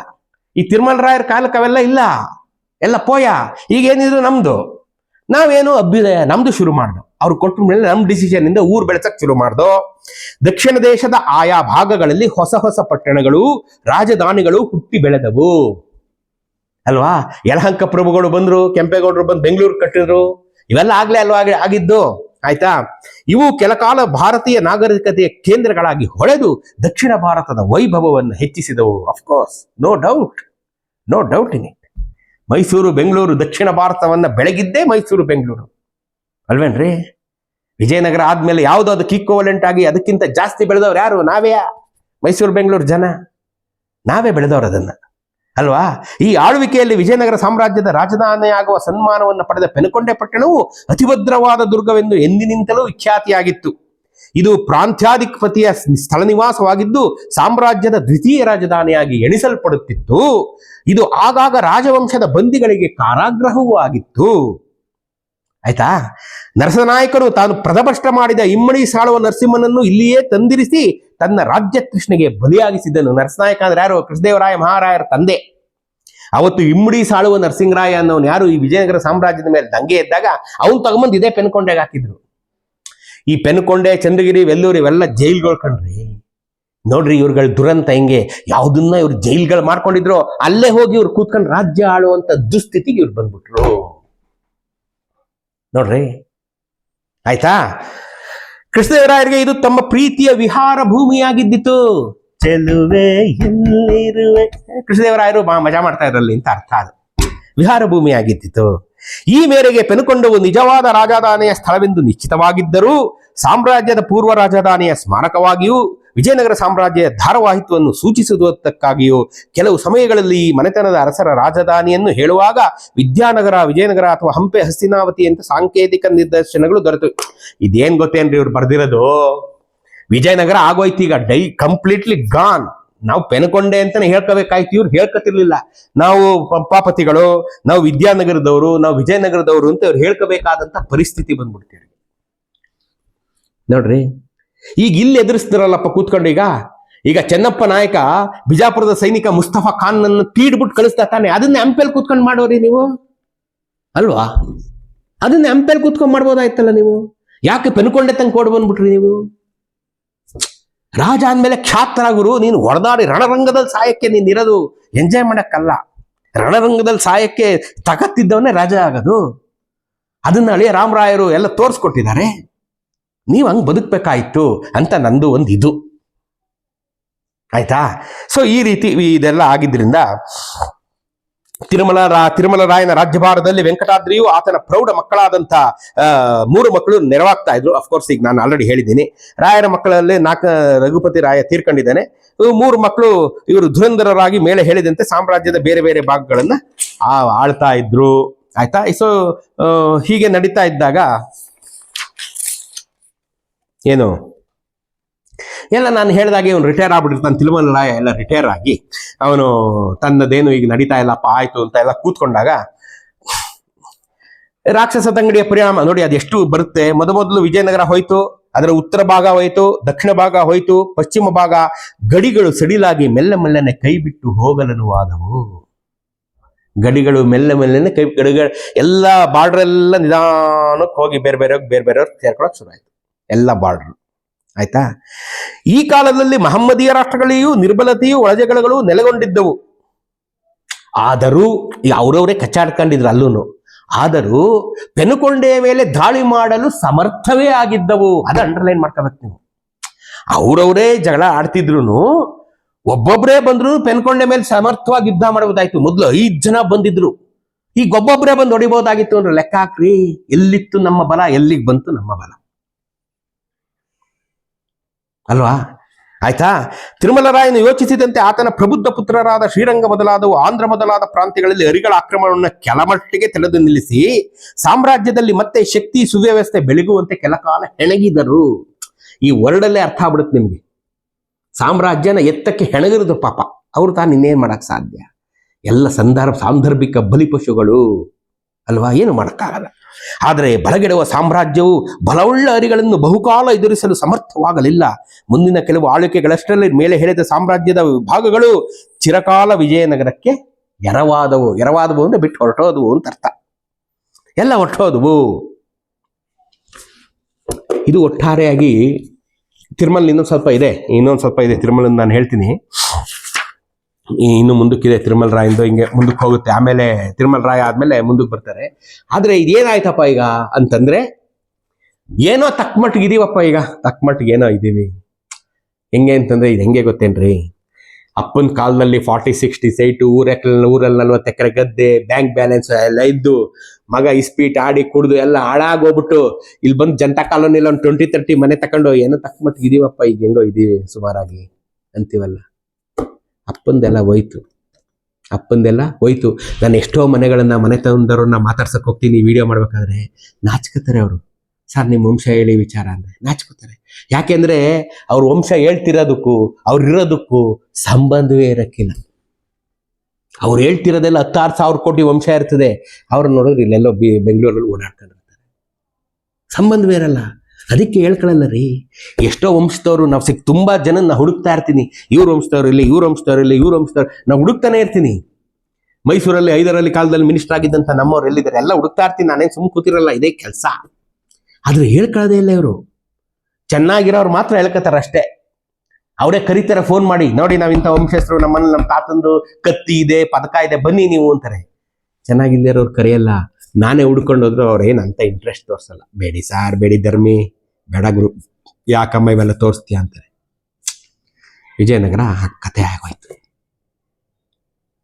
ಈ ತಿರುಮಲ್ ರಾಯರ ಕಾಲಕ್ಕೆ ಅವೆಲ್ಲ ಇಲ್ಲ. ಎಲ್ಲ ಪೋಯ. ಈಗ ಏನಿದ್ರು ನಮ್ದು. ನಾವೇನು ಅಭ್ಯುದಯ, ನಮ್ದು ಶುರು ಮಾಡ್ದು. ಅವ್ರು ಕೊಟ್ಟ ಮೇಲೆ ನಮ್ಮ ಡಿಸಿಷನ್ ಇಂದ ಊರು ಬೆಳೆಸಕ್ ಶುರು ಮಾಡ್ದು. ದಕ್ಷಿಣ ದೇಶದ ಆಯಾ ಭಾಗಗಳಲ್ಲಿ ಹೊಸ ಹೊಸ ಪಟ್ಟಣಗಳು, ರಾಜಧಾನಿಗಳು ಹುಟ್ಟಿ ಬೆಳೆದವು. ಅಲ್ವಾ? ಯಲಹಂಕ ಪ್ರಭುಗಳು ಬಂದ್ರು, ಕೆಂಪೇಗೌಡರು ಬಂದು ಬೆಂಗಳೂರು ಕಟ್ಟಿದ್ರು. ಇವೆಲ್ಲ ಆಗ್ಲೇ ಅಲ್ವಾ ಆಗಿ- ಆಗಿದ್ದು? ಆಯ್ತಾ? ಇವು ಕೆಲಕಾಲ ಭಾರತೀಯ ನಾಗರಿಕತೆಯ ಕೇಂದ್ರಗಳಾಗಿ ಹೊಳೆದು ದಕ್ಷಿಣ ಭಾರತದ ವೈಭವವನ್ನು ಹೆಚ್ಚಿಸಿದವು. Of course no doubt no doubt in it Mysuru, Bengaluru, ದಕ್ಷಿಣ ಭಾರತವನ್ನ ಬೆಳಗಿದ್ದೇ ಮೈಸೂರು, ಬೆಂಗಳೂರು. ಅಲ್ವೇನ್ರಿ? ವಿಜಯನಗರ ಆದ್ಮೇಲೆ ಯಾವ್ದು ಅದಕ್ಕೆ ಈಕ್ವಲೆಂಟ್ ಆಗಿ ಅದಕ್ಕಿಂತ ಜಾಸ್ತಿ ಬೆಳೆದವ್ರು ಯಾರು? ನಾವೇ ಮೈಸೂರು, ಬೆಂಗಳೂರು ಜನ. ನಾವೇ ಬೆಳೆದವ್ರು ಅದನ್ನ. ಅಲ್ವಾ? ಈ ಆಳ್ವಿಕೆಯಲ್ಲಿ ವಿಜಯನಗರ ಸಾಮ್ರಾಜ್ಯದ ರಾಜಧಾನಿಯಾಗುವ ಸನ್ಮಾನವನ್ನು ಪಡೆದ ಪೆನುಕೊಂಡೆ ಪಟ್ಟಣವು ಅತಿಭದ್ರವಾದ ದುರ್ಗವೆಂದು ಎಂದಿನಿಂದಲೂ ವಿಖ್ಯಾತಿಯಾಗಿತ್ತು. ಇದು ಪ್ರಾಂತ್ಯಾಧಿಪತಿಯ ಸ್ಥಳ ನಿವಾಸವಾಗಿದ್ದು ಸಾಮ್ರಾಜ್ಯದ ದ್ವಿತೀಯ ರಾಜಧಾನಿಯಾಗಿ ಎಣಿಸಲ್ಪಡುತ್ತಿತ್ತು. ಇದು ಆಗಾಗ ರಾಜವಂಶದ ಬಂದಿಗಳಿಗೆ ಕಾರಾಗ್ರಹವೂ ಆಗಿತ್ತು. ಆಯ್ತಾ? ನರಸನಾಯಕರು ತಾನು ಪ್ರದಭಷ್ಟ ಮಾಡಿದ ಇಮ್ಮಡಿ ಸಾಳುವ ನರಸಿಂಹನನ್ನು ಇಲ್ಲಿಯೇ ತಂದಿರಿಸಿ ತನ್ನ ರಾಜ್ಯ ಕೃಷ್ಣಗೆ ಬಲಿಯಾಗಿಸಿದ್ದನು. ನರಸನಾಯಕ ಅಂದ್ರೆ ಯಾರು? ಕೃಷ್ಣದೇವರಾಯ ಮಹಾರಾಯರ ತಂದೆ. ಅವತ್ತು ಇಮ್ಮಡಿ ಸಾಳುವ ನರಸಿಂಹರಾಯ ಅನ್ನೋನು ಯಾರು? ಈ ವಿಜಯನಗರ ಸಾಮ್ರಾಜ್ಯದ ಮೇಲೆ ದಂಗೆ ಇದ್ದಾಗ ಅವನು ತಗೊಂಬಂದು ಇದೇ ಪೆನ್ಕೊಂಡೆಗೆ ಹಾಕಿದ್ರು. ಈ ಪೆನ್ಕೊಂಡೆ ಚಂದ್ರಗಿರಿ, ವೆಲ್ಲೂರು ಇವೆಲ್ಲ ಜೈಲ್ಗಳು ಕಣ್ರಿ. ನೋಡ್ರಿ ಇವ್ರುಗಳ ದುರಂತ ಹೆಂಗೆ? ಯಾವುದನ್ನ ಇವ್ರು ಜೈಲ್ಗಳು ಮಾಡ್ಕೊಂಡಿದ್ರು, ಅಲ್ಲೇ ಹೋಗಿ ಇವ್ರು ಕೂತ್ಕೊಂಡು ರಾಜ್ಯ ಆಳುವಂತ ದುಸ್ಥಿತಿಗೆ ಇವ್ರು ಬಂದ್ಬಿಟ್ರು. ನೋಡ್ರಿ. ಆಯ್ತಾ? ಕೃಷ್ಣದೇವರಾಯರಿಗೆ ಇದು ತಮ್ಮ ಪ್ರೀತಿಯ ವಿಹಾರ ಭೂಮಿಯಾಗಿದ್ದಿತು ಚೆಲುವೆ ಎಲ್ಲಿರುವೆ ಕೃಷ್ಣದೇವರಾಯರು ಮಜಾ ಮಾಡ್ತಾ ಇದ್ರಲ್ಲಿ ಅಂತ ಅರ್ಥ ಅದು. ವಿಹಾರ ಭೂಮಿಯಾಗಿದ್ದಿತು ಈ ಮೇರೆಗೆ ಪೆನುಕೊಂಡವು ನಿಜವಾದ ರಾಜಧಾನಿಯ ಸ್ಥಳವೆಂದು ನಿಶ್ಚಿತವಾಗಿದ್ದರೂ ಸಾಮ್ರಾಜ್ಯದ ಪೂರ್ವ ರಾಜಧಾನಿಯ ಸ್ಮಾರಕವಾಗಿಯೂ ವಿಜಯನಗರ ಸಾಮ್ರಾಜ್ಯದ ಧಾರವಾಹಿತ್ವವನ್ನು ಸೂಚಿಸುವುದಕ್ಕಾಗಿಯೂ ಕೆಲವು ಸಮಯಗಳಲ್ಲಿ ಮನೆತನದ ಅರಸರ ರಾಜಧಾನಿಯನ್ನು ಹೇಳುವಾಗ ವಿದ್ಯಾನಗರ, ವಿಜಯನಗರ ಅಥವಾ ಹಂಪೆ ಹಸ್ತಿನಾವತಿ ಅಂತ ಸಾಂಕೇತಿಕ ನಿದರ್ಶನಗಳು ದೊರೆತು. ಇದೇನ್ ಗೊತ್ತೇನ್ರಿ ಇವ್ರು ಬರ್ದಿರೋದು? ವಿಜಯನಗರ ಆಗೋಯ್ತು ಈಗ, ಡೈ ಕಂಪ್ಲೀಟ್ಲಿ ಗಾನ್ ನಾವು ಪೆನಕೊಂಡೆ ಅಂತಾನೆ ಹೇಳ್ಕೋಬೇಕಾಯ್ತು, ಇವ್ರು ಹೇಳ್ಕೊತಿರ್ಲಿಲ್ಲ. ನಾವು ಪಂಪಾಪತಿಗಳು ನಾವು ವಿದ್ಯಾನಗರದವರು, ನಾವು ವಿಜಯನಗರದವರು ಅಂತ ಇವ್ರು ಹೇಳ್ಕೋಬೇಕಾದಂತ ಪರಿಸ್ಥಿತಿ ಬಂದ್ಬಿಡ್ತೀವಿ ನೋಡ್ರಿ ಈಗ ಇಲ್ಲಿ ಎದುರಿಸ್ತಿರಲ್ಲಪ್ಪ ಕೂತ್ಕೊಂಡು ಈಗ? ಈಗ ಚೆನ್ನಪ್ಪ ನಾಯಕ ಬಿಜಾಪುರದ ಸೈನಿಕ ಮುಸ್ತಫಾ ಖಾನ್ ಅನ್ನು ತೀಡ್ಬಿಟ್ಟು ಕಳಿಸ್ತಾ ತಾನೆ. ಅದನ್ನ ಎಂಪೆಲ್ ಕೂತ್ಕೊಂಡು ಮಾಡೋರಿ ನೀವು? ಅಲ್ವಾ? ಅದನ್ನ ಎಂಪೆಲ್ ಕೂತ್ಕೊಂಡು ಮಾಡ್ಬೋದಾಯ್ತಲ್ಲ ನೀವು? ಯಾಕೆ ಪೆನ್ಕೊಂಡೆ ತಂಗ ಕೊಡ್ ಬಂದ್ಬಿಟ್ರಿ ನೀವು? ರಾಜ ಅಂದ್ಮೇಲೆ ಖ್ಯಾತರಾಗುರು ನೀನು ಹೊಡೆದಾಡಿ ರಣರಂಗದಲ್ಲಿ ಸಾಯಕ್ಕೆ ನೀನ್ ಇರೋದು ಎಂಜಾಯ್ ಮಾಡಕ್ಕಲ್ಲ. ರಣರಂಗದಲ್ಲಿ ಸಾಯಕ್ಕೆ ತಗತ್ತಿದ್ದವನೇ ರಾಜ ಆಗೋದು. ಅದನ್ನ ಅಳಿಯ ರಾಮರಾಯರು ಎಲ್ಲ ತೋರಿಸ್ಕೊಟ್ಟಿದ್ದಾರೆ. ನೀವು ಹಂಗೆ ಬದುಕಬೇಕಾಯ್ತು ಅಂತ ನಂದು ಒಂದು ಇದು. ಆಯ್ತಾ? ಸೊ ಈ ರೀತಿ ಇದೆಲ್ಲ ಆಗಿದ್ರಿಂದ ತಿರುಮಲ ರಾ ತಿರುಮಲ ರಾಯನ ರಾಜ್ಯಭಾರದಲ್ಲಿ ವೆಂಕಟಾದ್ರಿಯು ಆತನ ಪ್ರೌಢ ಮಕ್ಕಳಾದಂಥ ಮೂರು ಮಕ್ಕಳು ನೆರವಾಗ್ತಾ ಇದ್ರು. ಅಫ್ಕೋರ್ಸ್ ಈಗ ನಾನು ಆಲ್ರೆಡಿ ಹೇಳಿದ್ದೀನಿ. ರಾಯರ ಮಕ್ಕಳಲ್ಲೇ ನಾಲ್ಕು ರಘುಪತಿ ರಾಯ ತೀರ್ಕೊಂಡಿದ್ದಾನೆ. ಮೂರು ಮಕ್ಕಳು ಇವರು ಧುರಂಧರರಾಗಿ ಮೇಲೆ ಹೇಳಿದಂತೆ ಸಾಮ್ರಾಜ್ಯದ ಬೇರೆ ಬೇರೆ ಭಾಗಗಳನ್ನ ಆಳ್ತಾ ಇದ್ರು. ಆಯ್ತಾ? ಸೊ ಹೀಗೆ ನಡೀತಾ ಇದ್ದಾಗ ಏನು? ಎಲ್ಲ ನಾನು ಹೇಳಿದಾಗೆ ಅವನು ರಿಟೈರ್ ಆಗ್ಬಿಟ್ಟಿರ್ತಾನೆ ತಿರುಮಲ ರಾಯ ಎಲ್ಲ ರಿಟೈರ್ ಆಗಿ, ಅವನು ತನ್ನದೇನು ಈಗ ನಡೀತಾ ಇಲ್ಲಪ್ಪ, ಆಯ್ತು ಅಂತ ಎಲ್ಲ ಕೂತ್ಕೊಂಡಾಗ, ರಾಕ್ಷಸ ತಂಗಡಿಯ ಪರಿಣಾಮ, ನೋಡಿ ಅದೆಷ್ಟು ಬರುತ್ತೆ. ಮೊದಮೊದಲು ವಿಜಯನಗರ ಹೋಯ್ತು, ಅದರ ಉತ್ತರ ಭಾಗ ಹೋಯ್ತು, ದಕ್ಷಿಣ ಭಾಗ ಹೋಯ್ತು, ಪಶ್ಚಿಮ ಭಾಗ, ಗಡಿಗಳು ಸಡಿಲಾಗಿ ಮೆಲ್ಲ ಮೆಲ್ಲನೆ ಕೈ ಬಿಟ್ಟು ಹೋಗಲನುವಾದವು ಗಡಿಗಳು ಮೆಲ್ಲ ಮೆಲ್ಲನೆ ಕೈ ಗಡಿಗಳು ಎಲ್ಲ ಬಾರ್ಡರ್ ಎಲ್ಲ ನಿಧಾನಕ್ಕೆ ಹೋಗಿ ಬೇರೆ ಬೇರೆ ಬೇರೆ ಬೇರೆಯವ್ರು ಸೇರ್ಕೊಳಕ್ ಶುರು ಆಯ್ತು. ಎಲ್ಲ ಬಾರ್ಡರ್. ಆಯ್ತಾ? ಈ ಕಾಲದಲ್ಲಿ ಮಹಮ್ಮದೀಯ ರಾಷ್ಟ್ರಗಳಿಗೂ ನಿರ್ಬಲತೆಯು ಒಳಜಗಳಗಳು ನೆಲೆಗೊಂಡಿದ್ದವು. ಆದರೂ ಅವರವರೇ ಕಚ್ಚಾಡ್ಕೊಂಡಿದ್ರು ಅಲ್ಲೂನು. ಆದರೂ ಪೆನುಕೊಂಡೆಯ ಮೇಲೆ ದಾಳಿ ಮಾಡಲು ಸಮರ್ಥವೇ ಆಗಿದ್ದವು. ಅದು ಅಂಡರ್ಲೈನ್ ಮಾಡ್ಕೋಬೇಕು ನೀವು. ಅವರವರೇ ಜಗಳ ಆಡ್ತಿದ್ರು ಒಬ್ಬೊಬ್ಬರೇ ಬಂದ್ರು ಪೆನ್ಕೊಂಡೆ ಮೇಲೆ ಸಮರ್ಥವಾಗಿ ಯುದ್ಧ ಮಾಡಬಹುದಾಯ್ತು ಮೊದಲು ಐದು ಜನ ಬಂದಿದ್ರು. ಈಗ ಒಬ್ಬೊಬ್ಬರೇ ಬಂದು ಹೊಡಿಬಹುದಾಗಿತ್ತು ಅಂದ್ರೆ ಲೆಕ್ಕ ಹಾಕ್ರಿ. ಎಲ್ಲಿತ್ತು ನಮ್ಮ ಬಲ? ಎಲ್ಲಿಗೆ ಬಂತು ನಮ್ಮ ಬಲ? ಅಲ್ವಾ? ಆಯ್ತಾ? ತಿರುಮಲರಾಯನು ಯೋಚಿಸಿದಂತೆ ಆತನ ಪ್ರಬುದ್ಧ ಪುತ್ರರಾದ ಶ್ರೀರಂಗ ಮೊದಲಾದವು ಆಂಧ್ರ ಮೊದಲಾದ ಪ್ರಾಂತ್ಯಗಳಲ್ಲಿ ಅರಿಗಳ ಆಕ್ರಮಣವನ್ನು ಕೆಲಮಟ್ಟಿಗೆ ತಡೆದು ನಿಲ್ಲಿಸಿ ಸಾಮ್ರಾಜ್ಯದಲ್ಲಿ ಮತ್ತೆ ಶಕ್ತಿ ಸುವ್ಯವಸ್ಥೆ ಬೆಳಗುವಂತೆ ಕೆಲ ಕಾಲ ಹೆಣಗಿದರು. ಈ ವರ್ಡಲ್ಲೇ ಅರ್ಥ ಆಗ್ಬಿಡುತ್ತೆ ನಿಮ್ಗೆ. ಸಾಮ್ರಾಜ್ಯನ ಎತ್ತಕ್ಕೆ ಹೆಣಗಿರೋದು ಪಾಪ. ಅವ್ರು ತಾನು ಇನ್ನೇನ್ ಮಾಡಕ್ ಸಾಧ್ಯ? ಎಲ್ಲ ಸಂದರ್ಭ, ಸಾಂದರ್ಭಿಕ ಬಲಿಪಶುಗಳು. ಅಲ್ವಾ? ಏನು ಮಾಡೋಕ್ಕಾಗಲ್ಲ. ಆದರೆ ಬಲಗೆಡುವ ಸಾಮ್ರಾಜ್ಯವು ಬಲವುಳ್ಳ ಅರಿಗಳನ್ನು ಬಹುಕಾಲ ಎದುರಿಸಲು ಸಮರ್ಥವಾಗಲಿಲ್ಲ. ಮುಂದಿನ ಕೆಲವು ಆಳ್ವಿಕೆಗಳಷ್ಟರಲ್ಲಿ ಮೇಲೆ ಹೇಳಿದ ಸಾಮ್ರಾಜ್ಯದ ಭಾಗಗಳು ಚಿರಕಾಲ ವಿಜಯನಗರಕ್ಕೆ ಎರವಾದವು. ಎರವಾದವು ಅಂದ್ರೆ ಬಿಟ್ಟು ಹೊರಟೋದವು ಅಂತ ಅರ್ಥ. ಎಲ್ಲ ಹೊರಟೋದವು. ಇದು ಒಟ್ಟಾರೆಯಾಗಿ ತಿರುಮಲ್ ಇನ್ನೊಂದು ಸ್ವಲ್ಪ ಇದೆ. ಇನ್ನೊಂದು ಸ್ವಲ್ಪ ಇದೆ. ತಿರುಮಲ್ ನಾನು ಹೇಳ್ತೀನಿ. ಇನ್ನು ಮುಂದಕ್ಕಿದೆ ತಿರುಮಲ ರಾಯಂದು ಹಿಂಗೆ ಮುಂದಕ್ಕೆ ಹೋಗುತ್ತೆ. ಆಮೇಲೆ ತಿರುಮಲ್ ರಾಯ ಆದ್ಮೇಲೆ ಮುಂದಕ್ಕೆ ಬರ್ತಾರೆ. ಆದ್ರೆ ಇದೇನಾಯ್ತಪ್ಪ ಈಗ ಅಂತಂದ್ರೆ ಏನೋ ತಕ್ಕಮಟ್ಟಿಗೆ ಇದೀವಪ್ಪ ಈಗ. ತಕ್ಕಮಟ್ಟಿಗೆ ಏನೋ ಇದ್ದೀವಿ. ಹೆಂಗೆ ಅಂತಂದ್ರೆ ಇದು ಹೆಂಗೆ ಗೊತ್ತೇನ್ರಿ? ಅಪ್ಪನ ಕಾಲದಲ್ಲಿ ಫಾರ್ಟಿ ಸಿಕ್ಸ್ಟಿ ಸೈಟು ಊರಕ್ಕೆ ಊರಲ್ಲಿ ನಲ್ವತ್ತು ಎಕರೆ ಗದ್ದೆ ಬ್ಯಾಂಕ್ ಬ್ಯಾಲೆನ್ಸ್ ಎಲ್ಲ ಇದ್ದು ಮಗ ಇಸ್ಪೀಟ್ ಆಡಿ ಕುಡಿದು ಎಲ್ಲ ಹಾಳಾಗೋಗ್ಬಿಟ್ಟು ಇಲ್ಲಿ ಬಂದು ಜನತಾ ಕಾಲೋನಿಲ್ಲ ಒಂದು ಟ್ವೆಂಟಿ ತರ್ಟಿ ಮನೆ ತಕೊಂಡು ಏನೋ ತಕ್ಕ ಮಟ್ಟಿಗೆ ಇದೀವಪ್ಪ ಈಗ ಹೆಂಗೋ ಇದೀವಿ ಸುಮಾರಾಗಿ. ಅಂತೀವಲ್ಲ? ಅಪ್ಪಂದೆಲ್ಲ ಹೋಯ್ತು. ಅಪ್ಪಂದೆಲ್ಲ ಹೋಯ್ತು. ನಾನು ಎಷ್ಟೋ ಮನೆಗಳನ್ನ ಮನೆ ತಂದವ್ರನ್ನ ಮಾತಾಡ್ಸಕ್ ಹೋಗ್ತೀನಿ ವಿಡಿಯೋ ಮಾಡ್ಬೇಕಾದ್ರೆ ನಾಚ್ಕೋತಾರೆ ಅವರು. ಸರ್, ನಿಮ್ಮ ವಂಶ ಹೇಳಿ ವಿಚಾರ ಅಂದರೆ ನಾಚ್ಕೋತಾರೆ ಯಾಕೆಂದ್ರೆ ಅವ್ರ ವಂಶ ಹೇಳ್ತಿರೋದಕ್ಕೂ, ಅವ್ರು ಇರೋದಕ್ಕೂ ಸಂಬಂಧವೇ ಇರೋಕ್ಕಿಲ್ಲ. ಅವ್ರು ಹೇಳ್ತಿರೋದೆಲ್ಲ ಹತ್ತಾರು ಸಾವಿರ ಕೋಟಿ ವಂಶ ಇರ್ತದೆ. ಅವ್ರನ್ನ ನೋಡಿದ್ರೆ ಇಲ್ಲೆಲ್ಲೋ ಬಿ ಬೆಂಗಳೂರಲ್ಲಿ ಓಡಾಡ್ಕೊಂಡಿರ್ತಾರೆ. ಸಂಬಂಧವೇ ಇರಲ್ಲ. ಅದಕ್ಕೆ ಹೇಳ್ಕೊಳ್ಳಲ್ಲ ರೀ. ಎಷ್ಟೋ ವಂಶದವರು ನಾವು ಸಿಕ್ ತುಂಬಾ ಜನ ನಾ ಹುಡುಕ್ತಾ ಇರ್ತೀನಿ. ಇವ್ರ ವಂಶದವ್ರು ಇಲ್ಲಿ, ಇವ್ರ ವಂಶದವ್ರು ಇಲ್ಲಿ, ಇವ್ರ ವಂಶದವ್ರು ನಾವು ಹುಡುಕ್ತಾನೆ ಇರ್ತೀನಿ. ಮೈಸೂರಲ್ಲಿ ಐದರಲ್ಲಿ ಕಾಲದಲ್ಲಿ ಮಿನಿಸ್ಟರ್ ಆಗಿದ್ದಂಥ ನಮ್ಮವ್ರು ಎಲ್ಲಿದ್ದಾರೆ? ಎಲ್ಲ ಹುಡುಕ್ತಾ ಇರ್ತೀನಿ. ನಾನೇನು ಸುಮ್ ಕೂತಿರಲ್ಲ, ಇದೇ ಕೆಲಸ. ಆದರೆ ಹೇಳ್ಕೊಳ್ಳೋದೇ ಇಲ್ಲ ಇವರು. ಚೆನ್ನಾಗಿರೋರು ಮಾತ್ರ ಹೇಳ್ಕೊತಾರೆ ಅಷ್ಟೇ. ಅವರೇ ಕರೀತಾರೆ ಫೋನ್ ಮಾಡಿ, ನೋಡಿ ನಾವು ಇಂಥ ವಂಶಸ್ಥರು ನಮ್ಮನ್ನ ನಮ್ಮ ತಾತಂದು ಕತ್ತಿ ಇದೆ, ಪದಕ ಇದೆ, ಬನ್ನಿ ನೀವು ಅಂತಾರೆ. ಚೆನ್ನಾಗಿಲ್ದಿರೋರು ಕರೆಯಲ್ಲ. ನಾನೇ ಹುಡ್ಕೊಂಡು ಹೋದ್ರು ಅವ್ರು ಅಂತ ಇಂಟ್ರೆಸ್ಟ್ ತೋರಿಸಲ್ಲ. ಬೇಡಿ ಸಾರ್, ಬೇಡಿ ಧರ್ಮಿ, ಬೇಡ ಗುರು. ಯಾಕಮ್ಮ ಇವೆಲ್ಲ ತೋರಿಸ್ತೀಯ ಅಂತಾರೆ. ವಿಜಯನಗರ ಕತೆ ಆಗೋಯ್ತು.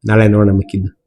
ನಾಳೆ ನೋಡೋಣ ಮಿಕ್ಕಿದ್ದು.